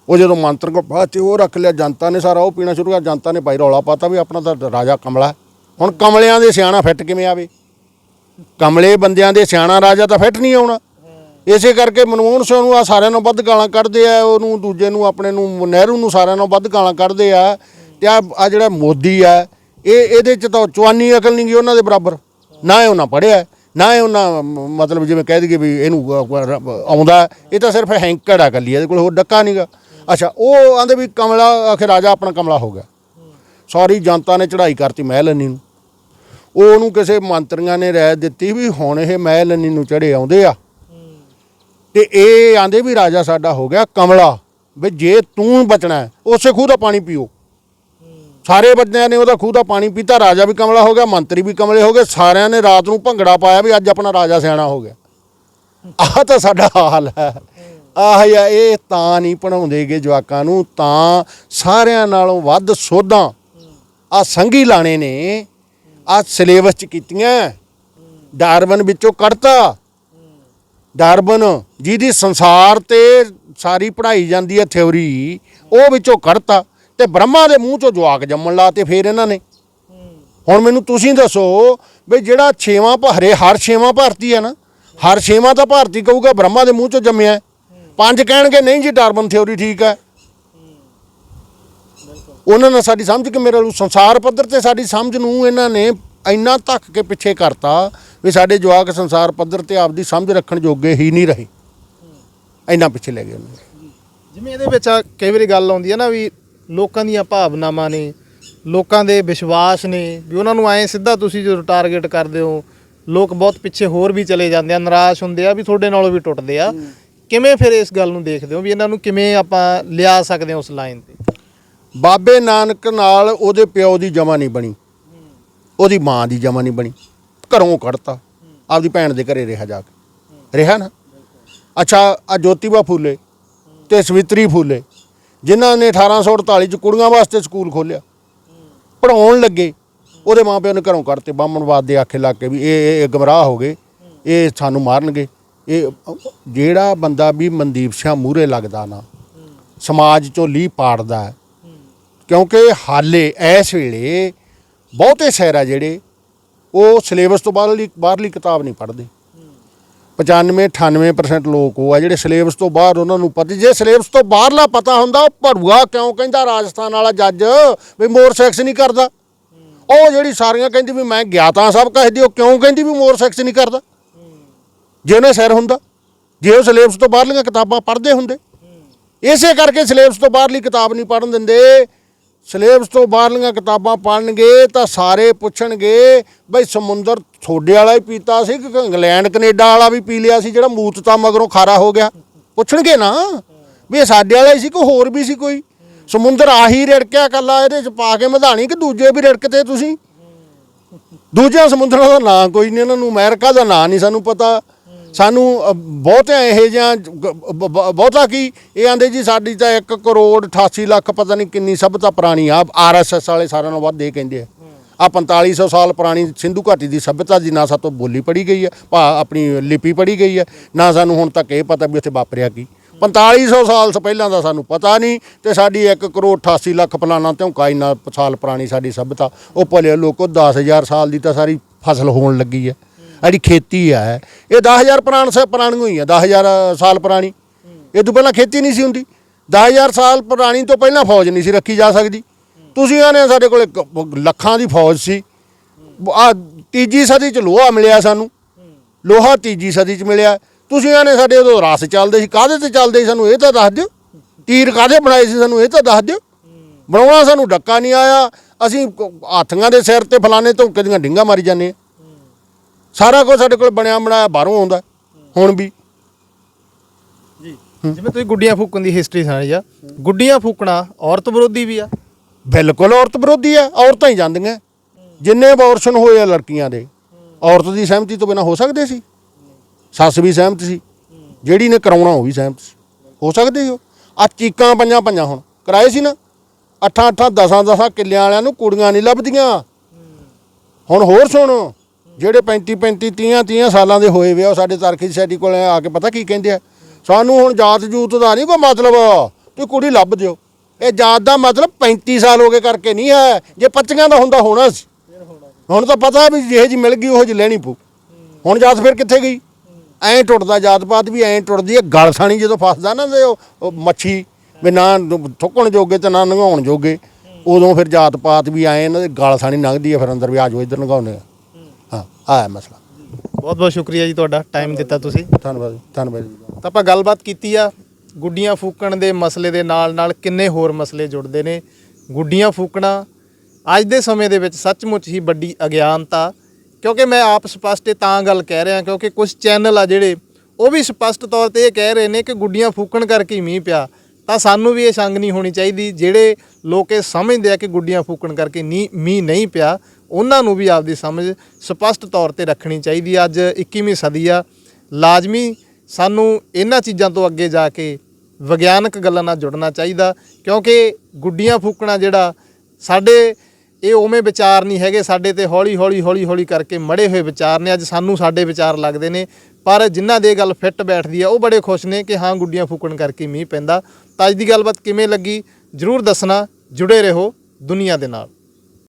[SPEAKER 2] ਉਹ ਜਦੋਂ ਮੰਤਰ ਕੋ ਬਾਅਦ ਚ ਉਹ ਰੱਖ ਲਿਆ, ਜਨਤਾ ਨੇ ਸਾਰਾ ਉਹ ਪੀਣਾ ਸ਼ੁਰੂ ਕਰ ਜਨਤਾ ਨੇ ਭਾਈ ਰੌਲਾ ਪਾਤਾ ਵੀ ਆਪਣਾ ਤਾਂ ਰਾਜਾ ਕਮਲਾ ਹੁਣ ਕਮਲਿਆਂ ਦੇ ਸਿਆਣਾ ਫਿੱਟ ਕਿਵੇਂ ਆਵੇ? ਕਮਲੇ ਬੰਦਿਆਂ ਦੇ ਸਿਆਣਾ ਰਾਜਾ ਤਾਂ ਫਿੱਟ ਨਹੀਂ ਆਉਣਾ। ਇਸੇ ਕਰਕੇ ਮਨਮੋਹਨ ਸਿੰਘ ਨੂੰ ਆ ਸਾਰਿਆਂ ਨੂੰ ਵੱਧ ਗਾਲਾਂ ਕੱਢਦੇ ਆ, ਉਹਨੂੰ ਦੂਜੇ ਨੂੰ, ਆਪਣੇ ਨੂੰ, ਨਹਿਰੂ ਨੂੰ ਸਾਰਿਆਂ ਨੂੰ ਵੱਧ ਗਾਲਾਂ ਕੱਢਦੇ ਆ। ਤੇ ਆ ਆ ਜਿਹੜਾ ਮੋਦੀ ਆ, ਇਹ ਇਹਦੇ ਚ ਤਾਂ ਚਵਾਨੀ ਅਕਲ ਨਹੀਂ ਗਈ ਉਹਨਾਂ ਦੇ ਬਰਾਬਰ। ਨਾ ਇਹ ਉਹਨਾਂ ਪੜਿਆ ਨਾ ਇਹ ਉਹਨਾਂ ਮਤਲਬ ਜਿਵੇਂ ਕਹਿ ਦਈਏ ਵੀ ਇਹਨੂੰ ਆਉਂਦਾ, ਇਹ ਤਾਂ ਸਿਰਫ ਹੈਂਕੜ ਆ ਕੱਲੀ ਇਹਦੇ ਕੋਲ ਹੋਰ ਡੱਕਾ ਨਹੀਂਗਾ ਅੱਛਾ, ਉਹ ਆਂਦੇ ਵੀ ਕਮਲਾ, ਆਖੇ ਰਾਜਾ ਆਪਣਾ ਕਮਲਾ ਹੋ ਗਿਆ। ਸਾਰੀ ਜਨਤਾ ਨੇ ਚੜ੍ਹਾਈ ਕਰਤੀ ਮਹਿਲਨੀ ਨੂੰ। ਉਹ ਉਹਨੂੰ ਕਿਸੇ ਮੰਤਰੀਆਂ ਨੇ ਰਾਇ ਦਿੱਤੀ ਵੀ ਹੁਣ ਇਹ ਮਹਿਲਨੀ ਨੂੰ ਚੜੇ ਆਉਂਦੇ ਆ। ਤੇ ਇਹ ਆਂਦੇ ਵੀ ਰਾਜਾ ਸਾਡਾ ਹੋ ਗਿਆ ਕਮਲਾ, ਵੀ ਜੇ ਤੂੰ ਬਚਣਾ ਉਸੇ ਖੂਹ ਦਾ ਪਾਣੀ ਪੀਓ। ਸਾਰੇ ਬੰਦਿਆਂ ਨੇ ਉਹਦਾ ਖੂਹ ਦਾ ਪਾਣੀ ਪੀਤਾ, ਰਾਜਾ ਵੀ ਕਮਲਾ ਹੋ ਗਿਆ, ਮੰਤਰੀ ਵੀ ਕਮਲੇ ਹੋ ਗਏ, ਸਾਰਿਆਂ ਨੇ ਰਾਤ ਨੂੰ ਭੰਗੜਾ ਪਾਇਆ ਵੀ ਅੱਜ ਆਪਣਾ ਰਾਜਾ ਸਿਆਣਾ ਹੋ ਗਿਆ। ਆਹ ਤਾਂ ਸਾਡਾ ਹਾਲ ਹੈ। ਆਹ ਯਾ ਇਹ ਤਾਂ ਨਹੀਂ ਪੜਾਉਂਦੇਗੇ ਜਵਾਕਾਂ ਨੂੰ, ਤਾਂ ਸਾਰਿਆਂ ਨਾਲੋਂ ਵੱਧ ਸੋਧਾਂ। ਆ ਸੰਗੀ ਲਾਣੇ ਨੇ। ਆ ਸਿਲੇਬਸ ਚ ਕੀਤੀਆਂ। ਡਾਰਵਨ ਵਿੱਚੋਂ ਕੱਢਤਾ। ਡਾਰਵਨ ਜਿਹਦੀ ਸੰਸਾਰ ਤੇ ਸਾਰੀ ਪੜ੍ਹਾਈ ਜਾਂਦੀ ਹੈ ਥਿਉਰੀ ਉਹ ਵਿੱਚੋਂ ਕੱਢਤਾ। ਤੇ ਬ੍ਰਹਮਾ ਦੇ ਮੂੰਹ ਚੋਂ ਜਵਾਕ ਜੰਮਣ ਲਾਤੇ ਫੇਰ ਇਹਨਾਂ ਨੇ। ਹੁਣ ਮੈਨੂੰ ਤੁਸੀਂ ਦੱਸੋ ਵੀ ਜਿਹੜਾ ਛੇਵਾਂ ਭਾਰੇ, ਹਰ ਛੇਵਾਂ ਭਾਰਤੀ ਹੈ ਨਾ, ਹਰ ਛੇਵਾਂ ਤਾਂ ਭਾਰਤੀ ਕਹੂਗਾ, ਬ੍ਰਹਮਾ ਦੇ ਮੂੰਹ ਚੋਂ ਜੰਮਿਆ। ਪੰਜ ਕਹਿਣਗੇ, ਨਹੀਂ ਜੀ ਡਾਰਵਨ ਥਿਉਰੀ ਠੀਕ ਹੈ। ਉਹਨਾਂ ਨਾਲ ਸਾਡੀ ਸਮਝ ਕੇ ਮੇਰੇ ਸੰਸਾਰ ਪੱਧਰ ਤੇ ਸਾਡੀ ਸਮਝ ਨੂੰ ਇਹਨਾਂ ਨੇ ਇੰਨਾ ਧੱਕ ਕੇ ਪਿੱਛੇ ਕਰਤਾ ਵੀ ਸਾਡੇ ਜਵਾਕ ਸੰਸਾਰ ਪੱਧਰ ਤੇ ਆਪਦੀ ਸਮਝ ਰੱਖਣ ਜੋਗੇ ਹੀ ਨਹੀਂ ਰਹੇ। ਇੰਨਾ ਪਿੱਛੇ ਲੈ ਗਏ ਉਹਨਾਂ
[SPEAKER 1] ਜਿਵੇਂ ਇਹਦੇ ਵਿੱਚ ਕਈ ਵਾਰੀ ਗੱਲ ਆਉਂਦੀ ਹੈ ਨਾ ਵੀ ਲੋਕਾਂ ਦੀਆਂ ਭਾਵਨਾਵਾਂ ਨੇ, ਲੋਕਾਂ ਦੇ ਵਿਸ਼ਵਾਸ ਨੇ, ਵੀ ਉਹਨਾਂ ਨੂੰ ਐਂ ਸਿੱਧਾ ਤੁਸੀਂ ਜਦੋਂ ਟਾਰਗੇਟ ਕਰਦੇ ਹੋ, ਲੋਕ ਬਹੁਤ ਪਿੱਛੇ ਹੋਰ ਵੀ ਚਲੇ ਜਾਂਦੇ ਆ, ਨਿਰਾਸ਼ ਹੁੰਦੇ ਆ ਵੀ ਤੁਹਾਡੇ ਨਾਲੋਂ ਵੀ ਟੁੱਟਦੇ ਆ। ਕਿਵੇਂ ਫਿਰ ਇਸ ਗੱਲ ਨੂੰ ਦੇਖਦੇ ਹੋ ਵੀ ਇਹਨਾਂ ਨੂੰ ਕਿਵੇਂ ਆਪਾਂ ਲਿਆ ਸਕਦੇ ਹਾਂ ਉਸ ਲਾਈਨ ਤੇ?
[SPEAKER 2] ਬਾਬੇ ਨਾਨਕ ਨਾਲ ਉਹਦੇ ਪਿਓ ਦੀ ਜਮਾ ਨਹੀਂ ਬਣੀ। ਉਹਦੀ ਮਾਂ ਦੀ ਜਮਾ ਨਹੀਂ ਬਣੀ। ਘਰੋਂ ਕੱਢਤਾ। ਆਪਦੀ ਭੈਣ ਦੇ ਘਰੇ ਰਿਹਾ ਜਾ ਕੇ। ਰਿਹਾ ਨਾ? ਅੱਛਾ ਆ ਜੋਤੀਬਾ ਫੂਲੇ ਤੇ ਸਵਿਤਰੀ ਫੂਲੇ, ਜਿਨ੍ਹਾਂ ਨੇ 1848 ਚ ਕੁੜੀਆਂ ਵਾਸਤੇ ਸਕੂਲ ਖੋਲਿਆ ਪੜਾਉਣ ਲੱਗੇ। ਉਹਦੇ ਮਾਪਿਆਂ ਨੇ ਘਰੋਂ ਕੱਢਤੇ। ਬਾਹਮਣਵਾਦ ਦੇ ਆਖੇ ਲੱਗ ਕੇ ਵੀ ਇਹ ਇਹ ਗਮਰਾਹ ਹੋ ਗਏ। ਇਹ ਸਾਨੂੰ ਮਾਰਨਗੇ। ਇਹ ਜਿਹੜਾ ਬੰਦਾ ਵੀ ਮਨਦੀਪ ਸਿੰਘ ਮੂਰੇ ਲੱਗਦਾ ਨਾ, ਸਮਾਜ ਚੋਂ ਲੀਹ ਪਾੜਦਾ ਹੈ। ਕਿਉਂਕਿ ਹਾਲੇ ਇਸ ਵੇਲੇ ਬਹੁਤੇ ਸ਼ਹਿਰ ਆ ਜਿਹੜੇ, ਉਹ ਸਿਲੇਬਸ ਤੋਂ ਬਾਹਰਲੀ ਬਾਹਰਲੀ ਕਿਤਾਬ ਨਹੀਂ ਪੜ੍ਹਦੇ। 95 98% ਲੋਕ ਉਹ ਆ ਜਿਹੜੇ ਸਿਲੇਬਸ ਤੋਂ ਬਾਹਰ, ਉਹਨਾਂ ਨੂੰ ਪਤਾ ਜੇ ਸਿਲੇਬਸ ਤੋਂ ਬਾਹਰਲਾ ਪਤਾ ਹੁੰਦਾ, ਉਹ ਭੜੂਆ ਕਿਉਂ ਕਹਿੰਦਾ, ਰਾਜਸਥਾਨ ਵਾਲਾ ਜੱਜ ਵੀ ਮੋਰ ਸੈਕਸ ਨਹੀਂ ਕਰਦਾ। ਉਹ ਜਿਹੜੀ ਸਾਰੀਆਂ ਕਹਿੰਦੀ ਵੀ ਮੈਂ ਗਿਆ ਤਾਂ ਸਭ ਕਹਦੀ ਉਹ ਕਿਉਂ ਕਹਿੰਦੀ ਵੀ ਮੋਰ ਸੈਕਸ ਨਹੀਂ ਕਰਦਾ? ਜੇ ਉਹਨੇ ਸਿਰ ਹੁੰਦਾ, ਜੇ ਉਹ ਸਿਲੇਬਸ ਤੋਂ ਬਾਹਰਲੀਆਂ ਕਿਤਾਬਾਂ ਪੜ੍ਹਦੇ ਹੁੰਦੇ। ਇਸੇ ਕਰਕੇ ਸਿਲੇਬਸ ਤੋਂ ਬਾਹਰਲੀ ਕਿਤਾਬ ਨਹੀਂ ਪੜ੍ਹਨ ਦਿੰਦੇ। ਸਿਲੇਬਸ ਤੋਂ ਬਾਹਰਲੀਆਂ ਕਿਤਾਬਾਂ ਪੜ੍ਹਨਗੇ ਤਾਂ ਸਾਰੇ ਪੁੱਛਣਗੇ, ਬਈ ਸਮੁੰਦਰ ਥੋੜੇ ਵਾਲਾ ਹੀ ਪੀਤਾ ਸੀ ਕਿ ਇੰਗਲੈਂਡ, ਕੈਨੇਡਾ ਵਾਲਾ ਵੀ ਪੀ ਲਿਆ ਸੀ, ਜਿਹੜਾ ਮੂਤ ਤਾਂ ਮਗਰੋਂ ਖਾਰਾ ਹੋ ਗਿਆ। ਪੁੱਛਣਗੇ ਨਾ, ਵੀ ਇਹ ਸਾਡੇ ਵਾਲਾ ਹੀ ਸੀ ਕੋਈ ਹੋਰ ਵੀ ਸੀ ਕੋਈ? ਸਮੁੰਦਰ ਆਹੀ ਰਿੜਕਿਆ ਕੱਲਾ, ਇਹਦੇ ਚ ਪਾ ਕੇ ਮਧਾਣੀ ਕਿ ਦੂਜੇ ਵੀ ਰਿੜਕਤੇ ਤੁਸੀਂ? ਦੂਜਿਆਂ ਸਮੁੰਦਰਾਂ ਦਾ ਨਾਂ ਕੋਈ ਨਹੀਂ, ਇਹਨਾਂ ਨੂੰ ਅਮਰੀਕਾ ਦਾ ਨਾਂ ਨਹੀਂ ਸਾਨੂੰ ਪਤਾ। ਸਾਨੂੰ ਅ, ਬਹੁਤਿਆਂ ਇਹ ਜਿਹਾ ਬਹੁਤਾ ਕੀ ਇਹ ਆਂਦੇ ਜੀ ਸਾਡੀ ਤਾਂ 1 ਕਰੋੜ 88 ਲੱਖ ਪਤਾ ਨਹੀਂ ਕਿੰਨੀ ਸਭਤਾ ਪੁਰਾਣੀ ਆ ਆਰਐਸਐਸ ਵਾਲੇ ਸਾਰਿਆਂ ਨਾਲੋਂ ਵੱਧ ਇਹ ਕਹਿੰਦੇ ਆ। ਆ 4500 ਸਾਲ ਪੁਰਾਣੀ ਸਿੰਧੂ ਘਾਟੀ ਦੀ ਸਭਿਅਤਾ ਦੀ ਨਾ ਸਾਤੋਂ ਬੋਲੀ ਪੜੀ ਗਈ ਹੈ ਭਾ ਆਪਣੀ ਲਿਪੀ ਪੜੀ ਗਈ ਹੈ ਨਾ ਸਾਨੂੰ ਹੁਣ ਤੱਕ ਇਹ ਪਤਾ ਵੀ ਉੱਥੇ ਵਾਪਰਿਆ ਕੀ। 4500 ਸਾਲ ਪਹਿਲਾਂ ਦਾ ਸਾਨੂੰ ਪਤਾ ਨਹੀਂ ਤੇ ਸਾਡੀ 1 ਕਰੋੜ 88 ਲੱਖ ਫਲਾਣਾ ਤੇ ਕਾਈ ਸਾਲ ਪੁਰਾਣੀ ਸਾਡੀ ਸਭਿਅਤਾ ਉਹ ਭਲੇ ਲੋਕੋ 10000 ਸਾਲ ਦੀ ਤਾਂ ਸਾਰੀ ਫਸਲ ਹੋਣ ਲੱਗੀ ਹੈ ਜਿਹੜੀ ਖੇਤੀ ਹੈ ਇਹ 10000 ਪੁਰਾਣ ਸੇ ਪੁਰਾਣੀ ਹੋਈ ਹੈ 10000 ਸਾਲ ਪੁਰਾਣੀ। ਇਹ ਤੋਂ ਪਹਿਲਾਂ ਖੇਤੀ ਨਹੀਂ ਸੀ ਹੁੰਦੀ। 10000 ਸਾਲ ਪੁਰਾਣੀ ਤੋਂ ਪਹਿਲਾਂ ਫੌਜ ਨਹੀਂ ਸੀ ਰੱਖੀ ਜਾ ਸਕਦੀ। ਤੁਸੀਂ ਆਨੇ ਸਾਡੇ ਕੋਲ ਇੱਕ ਲੱਖਾਂ ਦੀ ਫੌਜ ਸੀ। ਆ ਤੀਜੀ ਸਦੀ ਚ ਲੋਹਾ ਮਿਲਿਆ ਸਾਨੂੰ। ਲੋਹਾ ਤੀਜੀ ਸਦੀ ਚ ਮਿਲਿਆ। ਤੁਸੀਂ ਆਨੇ ਸਾਡੇ ਉਦੋਂ ਰਸ ਚੱਲਦੇ ਸੀ। ਕਾਹਦੇ ਤੇ ਚੱਲਦੇ ਸੀ ਸਾਨੂੰ ਇਹ ਤਾਂ ਦੱਸ ਦਿਓ। ਤੀਰ ਕਾਹਦੇ ਬਣਾਏ ਸੀ ਸਾਨੂੰ ਇਹ ਤਾਂ ਦੱਸ ਦਿਓ। ਬਣਾਉਣਾ ਸਾਨੂੰ ਡੱਕਾ ਨਹੀਂ ਆਇਆ। ਅਸੀਂ ਹਾਥੀਆਂ ਦੇ ਸਿਰ ਤੇ ਫਲਾਣੇ ਧੌਂਕੇ ਦੀਆਂ ਡਿੰਗਾ ਮਾਰੀ ਜਾਂਦੇ ਹਾਂ ਸਾਰਾ ਕੁਝ ਸਾਡੇ ਕੋਲ ਬਣਿਆ ਬਣਾਇਆ ਬਾਹਰੋਂ ਆਉਂਦਾ ਹੁਣ ਵੀ।
[SPEAKER 1] ਜਿਵੇਂ ਤੁਸੀਂ ਗੁੱਡੀਆਂ ਫੂਕਣ ਦੀ ਹਿਸਟਰੀ ਸੁਣਾਈ ਆ ਗੁੱਡੀਆਂ ਫੂਕਣਾ ਔਰਤ ਵਿਰੋਧੀ ਵੀ ਆ।
[SPEAKER 2] ਬਿਲਕੁਲ ਔਰਤ ਵਿਰੋਧੀ ਹੈ ਔਰਤਾਂ ਹੀ ਜਾਂਦੀਆਂ। ਜਿੰਨੇ ਅਬੋਰਸ਼ਨ ਹੋਏ ਆ ਲੜਕੀਆਂ ਦੇ ਔਰਤ ਦੀ ਸਹਿਮਤੀ ਤੋਂ ਬਿਨਾ ਹੋ ਸਕਦੇ ਸੀ। ਸੱਸ ਵੀ ਸਹਿਮਤ ਸੀ ਜਿਹੜੀ ਨੇ ਕਰਾਉਣਾ ਉਹ ਵੀ ਸਹਿਮਤ ਸੀ। ਹੋ ਸਕਦੇ ਹੋ ਆ ਚੀਕਾਂ ਪੰਜਾਂ ਪੰਜਾਂ ਹੁਣ ਕਰਾਏ ਸੀ ਨਾ। ਅੱਠਾਂ ਅੱਠਾਂ ਦਸਾਂ ਦਸਾਂ ਕਿੱਲਿਆਂ ਵਾਲਿਆਂ ਨੂੰ ਕੁੜੀਆਂ ਨਹੀਂ ਲੱਭਦੀਆਂ। ਹੁਣ ਹੋਰ ਸੁਣ। ਜਿਹੜੇ 35 35 30 30 ਸਾਲਾਂ ਦੇ ਹੋਏ ਵੇ ਆ, ਉਹ ਸਾਡੇ ਤਰਖੀ ਸੈਟੀ ਕੋਲ ਆ ਕੇ ਪਤਾ ਕੀ ਕਹਿੰਦੇ ਆ? ਸਾਨੂੰ ਹੁਣ ਜਾਤ ਜੂਤ ਦਾ ਨਹੀਂ ਕੋਈ ਮਤਲਬ। ਤੇ ਕੁੜੀ ਲੱਭ ਦਿਓ। ਇਹ ਜਾਤ ਦਾ ਮਤਲਬ 35 ਸਾਲ ਹੋ ਗਏ ਕਰਕੇ ਨਹੀਂ ਹੈ। ਜੇ 25 ਦਾ ਹੁੰਦਾ, ਹੋਣਾ ਸੀ। ਹੁਣ ਤਾਂ ਪਤਾ ਵੀ ਜਿਹੇ ਜੀ ਮਿਲ ਗਈ, ਉਹ ਜੀ ਲੈਣੀ ਪਊ। ਹੁਣ ਜਾਤ ਫਿਰ ਕਿੱਥੇ ਗਈ? ਐਂ ਟੁੱਟਦਾ ਜਾਤ ਪਾਤ ਵੀ ਐਂ ਟੁੱਟਦੀ ਹੈ। ਗਲਸਾਣੀ ਜਦੋਂ ਫਸਦਾ ਨਾ ਤੇ ਉਹ ਮੱਛੀ ਵੀ ਨਾ ਥੁੱਕਣ ਜੋਗੇ ਤੇ ਨਾ ਨੰਗਾਉਣ ਜੋਗੇ। ਉਦੋਂ ਫਿਰ ਜਾਤ ਪਾਤ ਵੀ ਆਏ ਇਹਨਾਂ ਦੇ ਗਲ ਸਾਣੀ ਲੰਘਦੀ ਹੈ, ਫਿਰ ਅੰਦਰ ਵੀ ਆ ਜਾਓ, ਇੱਧਰ ਨੰਗਾਉਣੇ ਆ। ਆ ਹੈ ਮਸਲਾ।
[SPEAKER 1] ਬਹੁਤ ਬਹੁਤ ਸ਼ੁਕਰੀਆ ਜੀ ਤੁਹਾਡਾ ਟਾਈਮ ਦਿੱਤਾ ਤੁਸੀਂ।
[SPEAKER 2] ਧੰਨਵਾਦ ਧੰਨਵਾਦ ਜੀ।
[SPEAKER 1] ਤਾਂ ਆਪਾਂ ਗੱਲਬਾਤ ਕੀਤੀ ਆ ਗੁੱਡੀਆਂ ਫੂਕਣ ਦੇ ਮਸਲੇ ਦੇ ਨਾਲ ਨਾਲ ਕਿੰਨੇ ਹੋਰ ਮਸਲੇ ਜੁੜਦੇ ਨੇ। ਗੁੱਡੀਆਂ ਫੂਕਣਾ ਅੱਜ ਦੇ ਸਮੇਂ ਦੇ ਵਿੱਚ ਸੱਚਮੁੱਚ ਹੀ ਵੱਡੀ ਅਗਿਆਨਤਾ ਕਿਉਂਕਿ ਮੈਂ ਆਪ ਸਪਸ਼ਟ ਤਾਂ ਗੱਲ ਕਹਿ ਰਿਹਾ ਕਿਉਂਕਿ ਕੁਝ ਚੈਨਲ ਆ ਜਿਹੜੇ ਉਹ ਵੀ ਸਪਸ਼ਟ ਤੌਰ ਤੇ ਇਹ ਕਹਿ ਰਹੇ ਨੇ ਕਿ ਗੁੱਡੀਆਂ ਫੂਕਣ ਕਰਕੇ ਮੀਂਹ ਪਿਆ। ਤਾਂ ਸਾਨੂੰ ਵੀ ਇਹ ਸੰਗ ਨਹੀਂ ਹੋਣੀ ਚਾਹੀਦੀ ਜਿਹੜੇ ਲੋਕ ਇਹ ਸਮਝਦੇ ਆ ਕਿ ਗੁੱਡੀਆਂ ਫੂਕਣ ਕਰਕੇ ਮੀਂਹ ਨਹੀਂ ਪਿਆ ਉਹਨਾਂ ਨੂੰ ਵੀ ਆਪਦੀ ਸਮਝ ਸਪਸ਼ਟ ਤੌਰ ਤੇ ਰੱਖਣੀ ਚਾਹੀਦੀ ਅੱਜ 21ਵੀਂ ਸਦੀ ਆ। ਲਾਜ਼ਮੀ ਸਾਨੂੰ ਇਹਨਾਂ ਚੀਜ਼ਾਂ ਤੋਂ ਅੱਗੇ ਜਾ ਕੇ ਵਿਗਿਆਨਕ ਗੱਲਾਂ ਨਾਲ ਜੁੜਨਾ ਚਾਹੀਦਾ, ਕਿਉਂਕਿ ਗੁੱਡੀਆਂ ਫੂਕਣਾ ਜਿਹੜਾ ਸਾਡੇ ਇਹ ਉਵੇਂ ਵਿਚਾਰ ਨਹੀਂ ਹੈਗੇ, ਸਾਡੇ ਤੇ ਹੌਲੀ ਹੌਲੀ ਹੌਲੀ ਹੌਲੀ ਕਰਕੇ ਮੜੇ ਹੋਏ ਵਿਚਾਰ ਨੇ, ਅੱਜ ਸਾਨੂੰ ਸਾਡੇ ਵਿਚਾਰ ਲੱਗਦੇ ਨੇ, ਪਰ ਜਿਨ੍ਹਾਂ ਦੇ ਇਹ ਗੱਲ ਫਿੱਟ ਬੈਠਦੀ ਆ, ਉਹ ਬੜੇ ਖੁਸ਼ ਨੇ ਕਿ ਹਾਂ ਗੁੱਡੀਆਂ ਫੂਕਣ ਕਰਕੇ ਮੀਂਹ ਪੈਂਦਾ। ਤਾਂ ਅੱਜ ਦੀ ਗੱਲਬਾਤ ਕਿਵੇਂ ਲੱਗੀ, ਜਰੂਰ ਦੱਸਣਾ। ਜੁੜੇ ਰਹੋ ਦੁਨੀਆ ਦੇ ਨਾਲ।